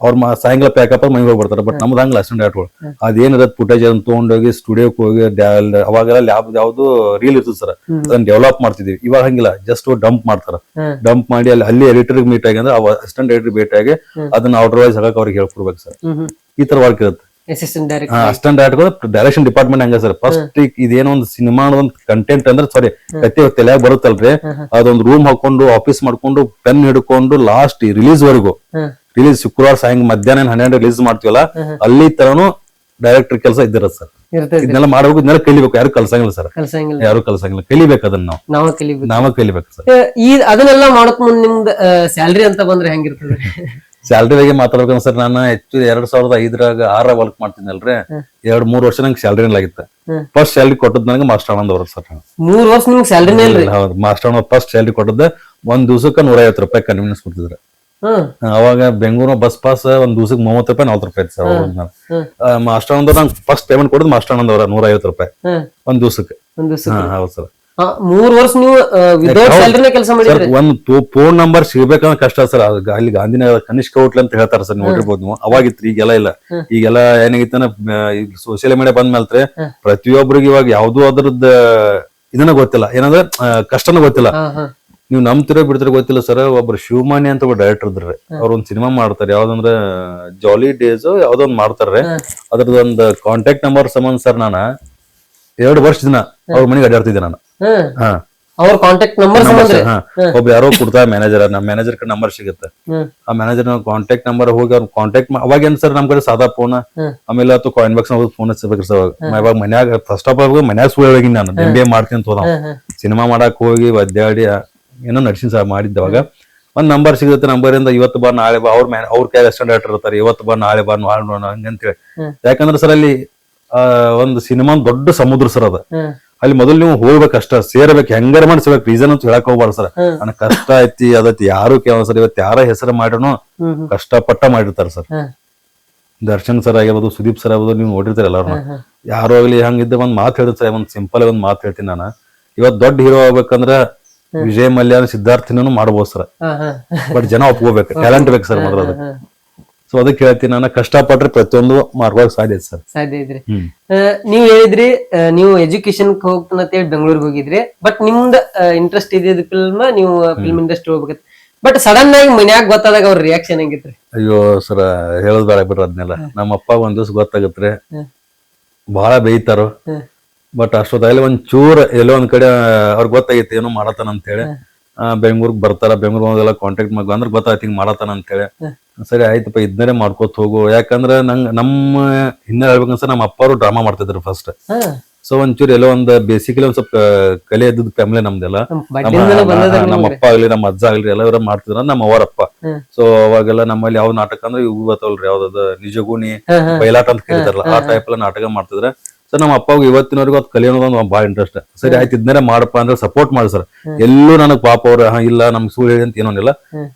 ಅವ್ರ ಸಾಯಂಕಾಲ ಪ್ಯಾಕಪ್ ಮನೆಗೆ ಹೋಗ್ಬಿಡ್ತಾರೆ ಬಟ್ ನಮ್ದು ಹಂಗಲ್ಲ ಅಷ್ಟೊಂದು ಡಾಟ್ಗಳು ಅದೇನಿರತ್ತೆ ಫುಟೇಜ್ ಅದನ್ನ ತೊಗೊಂಡೋಗಿ ಸ್ಟುಡಿಯೋಕ್ಕೆ ಹೋಗಿ ಅವಾಗೆಲ್ಲ ಲ್ಯಾಬ್ ಯಾವ್ದು ರೀಲ್ ಇರ್ತದೆ ಸರ್. ಅದನ್ನ ಡೆವಲಪ್ ಮಾಡ್ತಿದ್ವಿ. ಇವಾಗ ಹಂಗಿಲ್ಲ. ಜಸ್ಟ್ ಡಂಪ್ ಮಾಡ್ತಾರ. ಡಂಪ್ ಮಾಡಿ ಅಲ್ಲಿ ಅಲ್ಲಿ ಎಡಿಟರ್ ಮೀಟ್ ಆಗಿ ಅಂದ್ರೆ ಅಸಿಸ್ಟೆಂಟ್ ಎಡಿಟರ್ ಮೀಟ್ ಆಗಿ ಅದನ್ನ ಔಟರ್ ವೈಸ್ ಹಾಕಕ್ ಅವ್ರಿಗೆ ಹೇಳ್ಕೊಡ್ಬೇಕು ಸರ್. ಈ ತರ ವರ್ಕ್ ಇರುತ್ತೆ. ಅಸಿಸ್ಟೆಂಟ್ ಡೈರೆಕ್ಟರ್ ಡೈರೆಕ್ಷನ್ ಡಿಪಾರ್ಟ್ಮೆಂಟ್ ಹಂಗ ಸರ್. ಫಸ್ಟ್ ಇದೇನೋ ಒಂದು ಸಿನಿಮಾ ಒಂದು ಕಂಟೆಂಟ್ ಅಂದ್ರೆ ಸಾರಿ ಕತೆ ತಲೆಯಾಗ ಬರುತ್ತಲ್ರಿ. ಅದೊಂದು ರೂಮ್ ಹಾಕೊಂಡು ಆಫೀಸ್ ಮಾಡ್ಕೊಂಡು ಪೆನ್ ಹಿಡ್ಕೊಂಡು ಲಾಸ್ಟ್ ರಿಲೀಸ್ ವರೆಗೂ ರಿಲೀಸ್ ಶುಕ್ರವಾರ ಸಾಯಂಕಾಲ ಮಧ್ಯಾಹ್ನ ಹನ್ನೆರಡು ರಿಲೀಸ್ ಮಾಡ್ತೀವಲ್ಲ ಅಲ್ಲಿ ತರನು ಡೈರೆಕ್ಟರ್ ಕೆಲಸ ಇದ್ದಿರತ್ತೆ ಸರ್. ಇದನ್ನೆಲ್ಲ ಮಾಡಬೇಕು ಇದನ್ನೆಲ್ಲ ಕಲಿಬೇಕು ಯಾರು ಕಲ್ಸಂಗಿಲ್ಲ ಸರ್. ಯಾರು ಕಲ್ಸಂಗಿಲ್ಲ. ಕಲಿಬೇಕು ಅದನ್ನ ನಾವು. ನಾವ ಕಲಿಬೇಕು. ನಾವ ಕಲಿಬೇಕು ಸರ್. ಈ ಅದನ್ನೆಲ್ಲ ಮಾಡಕ್ ಮುಂದ್ ನಿಮ್ದು ಸ್ಯಾಲ್ರಿ ಅಂತ ಬಂದ್ರೆ ಹೆಂಗಿರ್ತದೆ? ಸ್ಯಾಲ್ರಿ ಬಗ್ಗೆ ಮಾತಾಡ್ಬೇಕಂದ್ರೆ ಸರ್ ನಾನು ಹೆಚ್ಚು ಎರಡ್ ಸಾವಿರದ ಐದರಾಗ ಆರ ವರ್ಕ್ ಮಾಡ್ತೀನಲ್ರಿ ಎರಡ್ ಮೂರ್ ವರ್ಷ ನಂಗೆ ಸ್ಯಾಲ್ರಿ ಆಗಿತ್ತು. ಫಸ್ಟ್ ಸ್ಯಾಲ್ರಿ ಕೊಟ್ಟದ್ ನನಗೆ ಮಾಸ್ಟರ್ ಆನಂದ್ ಅವ್ರ ಸರ್. ಮೂರ್ ವರ್ಷ ನಿಮ್ಗೆ ಸ್ಯಾಲ್ರಿ ಹೌದು ಮಾಸ್ಟರ್ ಆನಂದ್ ಫಸ್ಟ್ ಸ್ಯಾಲ್ರಿ ಕೊಟ್ಟದ್ದ ಒಂದ್ ದಿವಸಕ್ಕೆ ನೂರ ಐವತ್ತು ರೂಪಾಯಿ ಕನ್ವಿನಿಯನ್ಸ್ ಕೊಡ್ತಿದ್ರು. ಅವಾಗ ಬೆಂಗಳೂರು ಬಸ್ ಪಾಸ್ ಒಂದ್ ದಿವಸಕ್ಕೆ ಮೂವತ್ತು ರೂಪಾಯಿ ನಲ್ವತ್ತು ರೂಪಾಯಿ ಸರ್ ಅವ್ರ ನಂಗೆ ಫಸ್ಟ್ ಪೇಮೆಂಟ್ ಕೊಡೋದು ಮಾಸ್ಟರ್ ಆನಂದ್ ಅವರ ನೂರ ಐವತ್ತು ರೂಪಾಯಿ. ಒಂದ್ ದಿವಸಕ್ಕೆ. ಒಂದ್ ಹೌದು ಸರ್. ಮೂರ್ ವರ್ಷ ನೀವು ಕೆಲಸ ಸರ್ ಮಾಡಿದ್ರಿ? ಒಂದ್ ಫೋನ್ ನಂಬರ್ ಸಿಗ್ಬೇಕಂದ್ರೆ ಕಷ್ಟ ಸರ್. ಅಲ್ಲಿ ಗಾಂಧಿನಗರ ಕನಿಷ್ಕ ಹೋಟ್ಲ್ ಅಂತ ಹೇಳ್ತಾರೆ ಸರ್ ನೋಡಿರ್ಬೋದು ನೀವು. ಅವಾಗಿತ್ತು ಈಗೆಲ್ಲ ಇಲ್ಲ. ಈಗೆಲ್ಲ ಏನಾಗಿತ್ತಂದ್ರೆ ಸೋಶಿಯಲ್ ಮೀಡಿಯಾ ಬಂದ್ಮೇಲೆ ಪ್ರತಿಯೊಬ್ಬರಿಗೆ ಇವಾಗ ಯಾವ್ದು ಅದ್ರದ್ದು ಇದನ್ನ ಗೊತ್ತಿಲ್ಲ. ಏನಂದ್ರೆ ಕಷ್ಟನ ಗೊತ್ತಿಲ್ಲ. ನೀವು ನಂಬ್ತಿರೋ ಬಿಡ್ತಿರೋ ಗೊತ್ತಿಲ್ಲ ಸರ್ ಒಬ್ರು ಶಿವಮಾನಿ ಅಂತ ಒಬ್ಬ ಡೈರೆಕ್ಟರ್ ಇದ್ರಿ. ಅವ್ರ ಒಂದ್ ಸಿನಿಮಾ ಮಾಡ್ತಾರೆ ಯಾವ್ದಂದ್ರೆ ಜಾಲಿ ಡೇಸ್ ಯಾವ್ದೊಂದ್ ಮಾಡ್ತಾರೆ ಅದ್ರದೊಂದು ಕಾಂಟ್ಯಾಕ್ಟ್ ನಂಬರ್ ಸಂಬಂಧ ಸರ್ ನಾನು ಎರಡು ವರ್ಷ ದಿನ ಅವ್ರ ಮನೆಗೆ ಅಡ್ಡಾಡ್ತಿದ್ದೆ ನಾನು. ಹಾ. ಅವ್ರ ಕಾಂಟ್ಯಾಕ್ಟ್ ನಂಬರ್. ಒಬ್ಬ ಯಾರೋ ಕೊಡ್ತಾ ಮ್ಯಾನೇಜರ್ ನಮ್ಮ ಮ್ಯಾನೇಜರ್ ಕಡೆ ನಂಬರ್ ಸಿಗುತ್ತೆ. ಆ ಮ್ಯಾನೇಜರ್ ಕಾಂಟ್ಯಾಕ್ಟ್ ನಂಬರ್ ಹೋಗಿ ಅವ್ರ ಕಾಂಟ್ಯಾಕ್ಟ್ ಅವಾಗ ಏನ್ ಸರ್ ನಮ್ ಕಡೆ ಸಾದಾ ಫೋನ್ ಆಮೇಲೆ ಅಥವಾ ಕಾಯಿನ್ ಬಾಕ್ಸ್ ಫೋನ್ ಹಚ್ಚಬೇಕು ಸರ್ ಇವಾಗ ಮನ್ಯಾಗ ಫಸ್ಟ್ ಆಫ್ ಆಲ್ ಮನ್ಯಾಗ ಸುಳ್ಳು ಹೋಗಿ ನಾನು. ಎಂ ಬಿ ಎ ಮಾಡ್ತೀನಿ ಅಂತ ಹೋದ ಸಿನಿಮಾ ಮಾಡಕ್ ಹೋಗಿ ಒದ್ದಾಡಿ ಏನೋ ನಡ್ಸಿನ ಸಹ ಮಾಡಿದ್ದವಾಗ. ಒಂದು ನಂಬರ್ ಸಿಗುತ್ತೆ ನಂಬರಿಂದ ಇಂದ ಇವತ್ತು ಬಾ ನಾಳೆ ಬಾ ಅವ್ರ ಮ್ಯಾನ್ ಅವ್ರ ಕೈ ಅಸ್ಟೆಂಟ್ ಡೈರೆಕ್ಟರ್ ಇರ್ತಾರೆ ಇವತ್ತು ಬಾ ನಾಳೆ ಬಾ ನಾಳೆ ನೋಡೋಣ ಹಂಗಂತೇಳಿ ಹೇಳಿ. ಯಾಕಂದ್ರೆ ಸರ್ ಅಲ್ಲಿ ಒಂದು ಸಿನಿಮಾ ದೊಡ್ಡ ಸಮುದ್ರ ಸರ್ ಅದ. ಅಲ್ಲಿ ಮೊದಲು ನೀವು ಹೋಗ್ಬೇಕಷ್ಟ ಸೇರ್ಬೇಕು ಹೆಂಗಾರ ಮಾಡಿ ಸೇರ್ಬೇಕು ರೀಸನ್ ಅಂತ ಹೇಳಕ್ ಹೋಗ್ಬಾರ್ದು ಸರ್ ನನ್ನ ಕಷ್ಟ ಐತಿ ಅದೈತಿ ಯಾರು ಕೇಳ ಸರ್ ಇವತ್ತು ಯಾರ ಹೆಸರು ಹ್ಮ್ ಕಷ್ಟಪಟ್ಟ ಮಾಡಿರ್ತಾರೆ ಸರ್ ದರ್ಶನ್ ಸರ್ ಆಗಿರ್ಬೋದು ಸುದೀಪ್ ಸರ್ ಆಗ್ಬೋದು ನೀವು ನೋಡಿರ್ತಾರೆ ಎಲ್ಲಾರು. ಯಾರು ಆಗ್ಲಿ ಹಂಗಿದ್ದ ಒಂದ್ ಮಾತು ಹೇಳಿದ್ರೆ ಸರ್ ಒಂದ್ ಸಿಂಪಲ್ ಒಂದ್ ಮಾತು ಹೇಳ್ತೀನಿ ನಾನು. ಇವತ್ತು ದೊಡ್ಡ ಹೀರೋ ಆಗ್ಬೇಕಂದ್ರ ವಿಜಯ್ ಮಲ್ಯ ಸಿದ್ಧಾರ್ಥಿನೂ ಮಾಡ್ಬೋದು ಸರ್. ಬಟ್ ಜನ ಒಪ್ಕೋಬೇಕು ಟ್ಯಾಲೆಂಟ್ ಬೇಕು ಸರ್ ಮೊದಲು ಸೊ ಅದಕ್ಕೆ. ಹೇಳ್ತೀನಿ ನಾನು ಕಷ್ಟಪಟ್ರೆ ಪ್ರತಿಯೊಂದು ಮಾಡ್ಕೊಳಕ್ ಸಾಧ್ಯ ಸರ್. ಸಾಧ್ಯ ಇದ್ರಿ. ನೀವು ಹೇಳಿದ್ರಿ ನೀವು ಎಜುಕೇಶನ್ ಹೋಗ್ತಾನ ಅಂತೇಳಿ ಬೆಂಗಳೂರಿಗೆ ಹೋಗಿದ್ರಿ. ಬಟ್ ನಿಮ್ದ ಇಂಟ್ರೆಸ್ಟ್ ಇದೆ ಫಿಲ್ಮ್ ನೀವು ಫಿಲ್ಮ್ ಇಂಡಸ್ಟ್ರಿ ಹೋಗ್ಬೇಕು ಬಟ್ ಸಡನ್ ಆಗಿ ಮನ್ಯಾಗ ಗೊತ್ತಾದಾಗ ಅವ್ರ ರಿಯಾಕ್ಷನ್ ಹೆಂಗಿತ್ರಿ? ಅಯ್ಯೋ ಸರ ಹೇಳೋದ್ ಬೇಡ ಬಿಡ್ರಿ ಅದನ್ನೆಲ್ಲ ನಮ್ಮ ಅಪ್ಪ ಒಂದ್ ದಿವ್ಸ ಗೊತ್ತಾಗತ್ರಿ. ಬಹಳ ಬೇಯ್ತಾರೋ. ಬಟ್ ಅಷ್ಟೊತ್ತಲ್ಲಿ ಒಂದ್ ಚೂರ್ ಎಲ್ಲೋ ಒಂದ್ ಕಡೆ ಅವ್ರಿಗೆ ಗೊತ್ತಾಗೈತಿ ಏನೋ ಮಾಡತಾನ ಅಂತ ಹೇಳಿ ಬೆಂಗ್ಳೂರ್ಗ್ ಬರ್ತಾರ ಬೆಂಗ್ಳೂರ್ ಹೋದೆಲ್ಲ ಕಾಂಟ್ಯಾಕ್ಟ್ ಮಾಡ್ಕೊ ಅಂದ್ರೆ ಗೊತ್ತಾಯ್ತು ಹಿಂಗ್ ಮಾಡತಾನ ಅಂತ ಹೇಳಿ ಸರಿ ಆಯ್ತಪ್ಪ ಇದನ್ನೇ ಮಾಡ್ಕೋತ ಹೋಗು. ಯಾಕಂದ್ರೆ ನಂಗ್ ನಮ್ಮ ಹಿನ್ನೆಲೆ ಹೇಳ್ಬೇಕನ್ಸ ನಮ್ಮ ಅಪ್ಪರು ಡ್ರಾಮಾ ಮಾಡ್ತಿದ್ರು ಫಸ್ಟ್ ಸೊ ಒಂಚೂರು ಎಲ್ಲೋ ಒಂದ್ ಬೇಸಿಕಲಿ ಒಂದ್ ಸ್ವಲ್ಪ ಕಲೆ ಇದ್ದದ್ ಫ್ಯಾಮಿಲಿ ನಮ್ದೆಲ್ಲ. ನಮ್ಮ ಅಪ್ಪ ಆಗ್ಲಿ ನಮ್ಮ ಅಜ್ಜ ಆಗ್ಲಿ ಎಲ್ಲರೂ ಮಾಡ್ತಿದ್ರ ನಮ್ಮ ಅವರಪ್ಪ. ಸೊ ಅವಾಗೆಲ್ಲ ನಮ್ಮಲ್ಲಿ ಯಾವ ನಾಟಕ ಅಂದ್ರೆ ಇವು ಗೊತ್ತಲ್ರಿ ಯಾವ್ದದ ನಿಜಗುಣಿ ಬೈಲಾಟ. ಬಯಲಾಟ ಅಂತ ಕೇಳ್ತಾರಲ್ಲ ಆ ಟೈಪ್ ಎಲ್ಲ ನಾಟಕ ಮಾಡ್ತಿದ್ರೆ. ಸೊ ನಮ್ಮ ಅಪ್ಪ ಇವತ್ತಿನವರೆಗೂ ಅದು ಕಲಿಯೋದು ಒಂದು ಭಾಳ ಇಂಟ್ರೆಸ್ಟ್ ಸರಿ ಆಯ್ತು ಇದನ್ನೇ ಮಾಡಪ್ಪ ಅಂದ್ರೆ ಸಪೋರ್ಟ್ ಮಾಡಿ ಸರ್. ಎಲ್ಲೂ ನನಗೆ ಪಾಪ ಅವ್ರ ಹಾ ಇಲ್ಲ ನಮ್ಗೆ ಸುಳ್ಳು ಹೇಳಿ ಅಂತ ಏನೋನಿಲ್ಲ.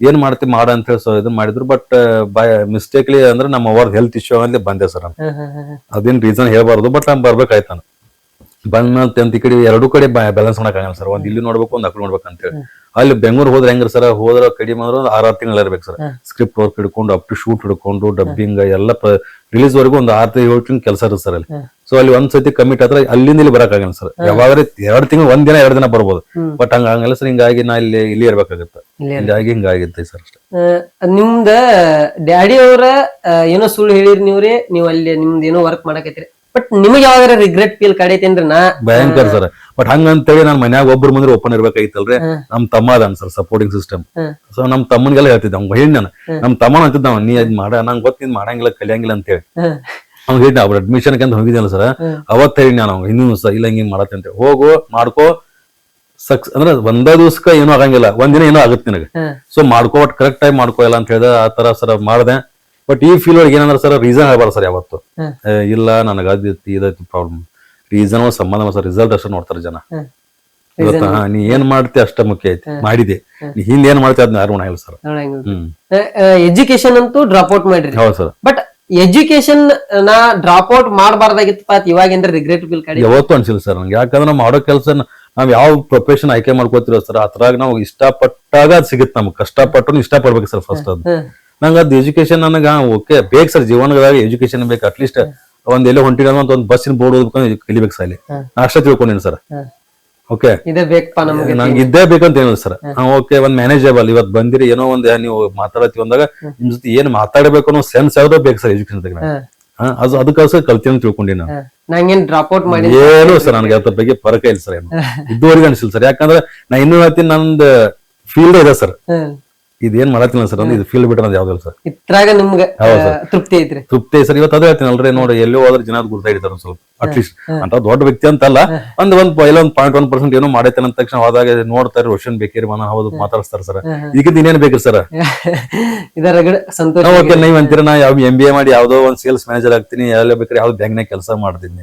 ಏನ್ ಮಾಡ್ತಿ ಮಾಡ ಅಂತ ಹೇಳಿ ಸೊ ಇದನ್ನ ಮಾಡಿದ್ರು. ಬಟ್ ಬೈ ಮಿಸ್ಟೇಕ್ಲಿ ಅಂದ್ರೆ ನಮ್ಮ ಅವ್ರದ್ದು ಹೆಲ್ತ್ ಇಶ್ಯೂ ಆಗಲಿ ಬಂದೆ ಸರ್. ಅದೇನ್ ರೀಸನ್ ಹೇಳ್ಬಾರ್ದು ಬಟ್ ನಾನು ಬರ್ಬೇಕಾಯ್ತು ನಾನು. ಬಂದ ಅಂತ ಈ ಕಡೆ ಎರಡು ಕಡೆ ಬ್ಯಾಲೆನ್ಸ್ ಮಾಡಕ್ಕಾಗಲ್ಲ ಸರ್. ಒಂದ್ ಇಲ್ಲಿ ನೋಡ್ಬೇಕು ಒಂದ್ ಅಕ್ಕಡೆ ನೋಡ್ಬೇಕು ಅಂತ ಹೇಳಿ. ಅಲ್ಲಿ ಬೆಂಗಳೂರು ಹೋದ್ರೆ ಹೆಂಗ್ರಿ ಸರ್ ಹೋದ್ರ ಕಡಿಮೆ ಅಂದ್ರೆ ಒಂದು ಆರ್ ತಿಂಗಳು ಇರ್ಬೇಕು ಸರ್. ಸ್ಕ್ರಿಪ್ಟ್ ವರ್ಕ್ ಹಿಡ್ಕೊಂಡು ಅಪ್ ಟು ಶೂಟ್ ಹಿಡ್ಕೊಂಡು ಡಬ್ಬಿಂಗ್ ಎಲ್ಲ ರಿಲೀಸ್ ವರೆಗೂ ಒಂದು ಆರ್ ತಿಂಗಳು ಕೆಲಸ ಇರುತ್ತೆ ಸರ್ ಅಲ್ಲಿ. ಸೊ ಅಲ್ಲಿ ಒಂದ್ ಸತಿ ಕಮಿಟ್ ಆದ್ರೆ ಅಲ್ಲಿಂದ ಇಲ್ಲಿ ಬರಕಾಗಲ್ಲ ಸರ್. ಯಾವಾಗ್ರೆ ಎರಡ್ ತಿಂಗಳು ಒಂದ್ ದಿನ ಎರಡ್ ದಿನ ಬರ್ಬೋದು. ಬಟ್ ಹಂಗ ಹಂಗಲ್ಲ ಸರ್ ಹಿಂಗಾಗಿ ನಾ ಇಲ್ಲಿ ಇಲ್ಲಿ ಇರ್ಬೇಕಾಗತ್ತೆ. ಹಿಂಗಾಗಿ ಹಿಂಗಾಗಿತ್ತೆ ಸರ್ ಅಷ್ಟೇ. ನಿಮ್ದ ಡ್ಯಾಡಿ ಅವರ ಏನೋ ಸುಳ್ಳು ಹೇಳಿರಿ ನೀವ್ರಿ ನೀವು ಅಲ್ಲಿ ನಿಮ್ದ ಏನೋ ವರ್ಕ್ ಮಾಡಕೈತ್ರಿ ಬಟ್ ನಿಮಗೆ ಯಾವಾಗ ರಿಗ್ರೆಟ್ ಫೀಲ್ ಕಡೈತೇನ್ರಿ ನಾ? ಭಯಂಕರ ಸರ್. ಬಟ್ ಹಂಗಂತೇಳಿ ನಾನ್ ಮನ್ಯಾಗ ಒಬ್ರು ಮುಂದೆ ಓಪನ್ ಇರ್ಬೇಕಾಗಿತ್ತಲ್ರಿ. ನಮ್ ತಮ್ಮ ಅದಾನ ಸರ್ ಸಪೋರ್ಟಿಂಗ್ ಸಿಸ್ಟಮ್. ಸೊ ನಮ್ ತಮ್ಮನಿಗೆಲ್ಲ ಹೇಳ್ತಿದ್ದೆ ನಾನು ನಮ್ ತಮ್ಮನ ಅಂತಿದ್ದ ನೀ ಅದ್ ಮಾಡ ನಂಗೆ ಗೊತ್ತಿದ್ ಮಾಡಂಗಿಲ್ಲ ಕಲಿಯಂಗಿಲ್ಲ ಅಂತ ಹೇಳಿ. ಅವ್ನು ಹೇಳಿದ ಅವ್ರ ಅಡ್ಮಿಷನ್ ಅಂತ ಹೋಗಿದ್ದಲ್ಲ ಸರ್ ಅವತ್ತು ಹೇಳಿ ನಾನು ಅವ್ನು ಇನ್ನೂ ಸಹ ಇಲ್ಲ ಹಿಂಗೆ ಮಾಡತ್ತೆ ಅಂತ. ಹೋಗು ಮಾಡ್ಕೋ. ಸಕ್ಸ್ ಅಂದ್ರೆ ಒಂದ ದಿವಸಕ್ಕ ಏನೂ ಆಗಂಗಿಲ್ಲ. ಒಂದಿನ ಏನೋ ಆಗುತ್ತೆ ನಿನಗೆ. ಸೊ ಮಾಡ್ಕೋ ಬಟ್ ಕರೆಕ್ಟ್ ಟೈಮ್ ಮಾಡ್ಕೋ ಇಲ್ಲ ಅಂತ ಹೇಳ್ದೆ ಆ ತರ ಸರ್ ಮಾಡ್ದೆ. ಬಟ್ ಈ ಫೀಲ್ ಒಳಗೆ ಏನಂದ್ರೆ ಸರ್ ರೀಸನ್ ಹೇಳ್ಬಾರ ಸರ್ ಯಾವತ್ತು. ಇಲ್ಲ ನನಗೆ ಇದೈತಿ ಪ್ರಾಬ್ಲಮ್ ರೀಸನ್ ಸಂಬಂಧ ಸರ್ ರಿಸಲ್ಟ್ ಅಷ್ಟೇ ನೋಡ್ತಾರೆ ಜನ. ಇವತ್ತಾ ನೀ ಏನ್ ಮಾಡ್ತಿ ಅಷ್ಟ ಮುಖ್ಯ ಐತಿ. ಮಾಡಿದೆ. ನೀ ಹಿಂದ್ ಏನ್ ಮಾಡ್ತಿ ಅದನ್ನ ಯಾರು ಸರ್ ಎಜುಕೇಶನ್ ಅಂತೂ ಡ್ರಾಪ್ ಔಟ್ ಮಾಡಿರಿ. ಹೌದು ಸರ್ ಬಟ್ ಎಜುಕೇಶನ್ ನಾ ಡ್ರಾಪ್ ಔಟ್ ಮಾಡಬಾರ್ದಾಗಿತ್ತಪ್ಪ ಇವಾಗ ಏನ್ರ ರಿಗ್ರೆಟ್ ಬಿಲ್ ಕಡೆ? ಯಾವತ್ತೂ ಅನ್ಸಿಲ್ಲ ಸರ್ ನಂಗೆ. ಯಾಕಂದ್ರೆ ನಾವು ಮಾಡೋ ಕೆಲಸ ನಾವ್ ಯಾವ ಪ್ರೊಫೆಷನ್ ಆಯ್ಕೆ ಮಾಡ್ಕೋತಿರೋ ಸರ್ ಅದ್ರಾಗ ನಾವು ಇಷ್ಟಪಟ್ಟಾಗ ಅದ್ ಸಿಗುತ್ತೆ ನಮ್ಗೆ. ಕಷ್ಟಪಟ್ಟು ಇಷ್ಟಪಡ್ಬೇಕು ಸರ್ ಫಸ್ಟ್ ಅದು. ನಂಗೆ ಅದು ಎಜುಕೇಶನ್ ನನಗೆ ಓಕೆ ಬೇಕು ಸರ್ ಜೀವನದಾಗ ಎಜುಕೇಶನ್ ಬೇಕು ಅಟ್ಲೀಸ್ಟ್ ಒಂದ್ ಎಲ್ಲೋ ಹೊಂಟಿನ ಅಂತ ಒಂದು ಬಸ್ಸಿನ ಬೋರ್ಡ್ ಓದ್ಬೇಕು ಕಲಿಬೇಕು ಸರ್ ಅಲ್ಲಿ ನಾ ಅಷ್ಟೇ ತಿಳ್ಕೊಂಡಿನಿ ಸರ್. ಓಕೆ ಇದೇ ಬೇಕಪ್ಪ ನಮ್ಗೆ ನಂಗೆ ಇದ್ದೇ ಬೇಕಂತ ಏನಿಲ್ಲ ಸರ್. ಓಕೆ ಒಂದ್ ಮ್ಯಾನೇಜಬಲ್ ಇವತ್ ಬಂದಿರಿ ಏನೋ ಒಂದ್ ನೀವು ಮಾತಾಡತ್ತೀವಿ ಅಂದಾಗ ನಿಮ್ ಜೊತೆ ಏನ್ ಮಾತಾಡಬೇಕು ಅನ್ನೋ ಸೆನ್ಸ್ ಯಾವ್ದೋ ಬೇಕು ಸರ್ ಎಜುಕೇಶನ್ ಹ್ಮ್. ಅದು ಅದಕ್ಕೋಸ್ಕರ ಕಲ್ತೀನಿ ಅಂತ ತಿಳ್ಕೊಂಡಿ ನಾನು. ನಂಗೇನ್ ಡ್ರಾಪ್ ಔಟ್ ಮಾಡಿ ಏನು ಸರ್ ನನಗೆ ಅದ್ರ ಬಗ್ಗೆ ಪರಕ ಇಲ್ಲ ಸರ್ ಏನು. ಇದುವರೆಗೂ ಅನ್ಸಿಲ್ಲ ಸರ್. ಯಾಕಂದ್ರೆ ನಾ ಇನ್ನೂ ಹೇಳ್ತೀನಿ ನಂದು ಫೀಲ್ಡ್ ಇದೆ ಸರ್. ಇದೇನ್ ಮಾಡತ್ತಿಲ್ಲ ಸರ್ ಅಂದ್ರೆ ಇದು ಫೀಲ್ ಬಿಟ್ರೆ ಅದು ಯಾವ್ದಿಲ್ಲ ಸರ್. ಇತ್ರಾಗ ನಿಮ್ಗೆ ತೃಪ್ತಿ ಐತ್ರಿ? ತೃಪ್ತಿ ಸರ್. ಇವತ್ತು ಅದೇ ಹೇಳ್ತೀನಿ ಅಲ್ರಿ ನೋಡಿ ಎಲ್ಲೋ ಹೋದ್ರೆ ಜನ ಗುರ್ತಾ ಹಿಡಿತಾರ ಸ್ವಲ್ಪ ಅಟ್ಲೀಸ್ಟ್ ಅಂತ ದೊಡ್ಡ ವ್ಯಕ್ತಿ ಅಂತಲ್ಲ ಒಂದ್ ಒಂದ್ ಪಾಯಿಂಟ್ ಒನ್ ಪರ್ಸೆಂಟ್ ಏನೋ ಮಾಡೈತೆ ಅಂದ ತಕ್ಷಣ ಹೋದಾಗ ನೋಡ್ತಾರೆ ರೋಷನ್ ಬೇಕೇರಿ ಮನ ಹೌದು ಮಾತಾಡ್ಸ್ತಾರ ಸರ್. ಈಗ ಇನ್ನೇನ್ ಬೇಕ್ರಿ ಸರ್? ಇದರ ಸಂತೋಷ ಓಕೆ ನೀವ್ ಅಂತೀರ ನಾ ಯಾವ ಎಂ ಬಿ ಎ ಮಾಡಿ ಯಾವ್ದೋ ಒಂದ್ ಸೇಲ್ಸ್ ಮ್ಯಾನೇಜರ್ ಆಗ್ತೀನಿ ಎಲ್ಲ ಬೇಕಾದ್ರೆ ಯಾವ್ದು ಬ್ಯಾಂಕ್ನಾಗ ಕೆಲಸ ಮಾಡ್ತೀನಿ.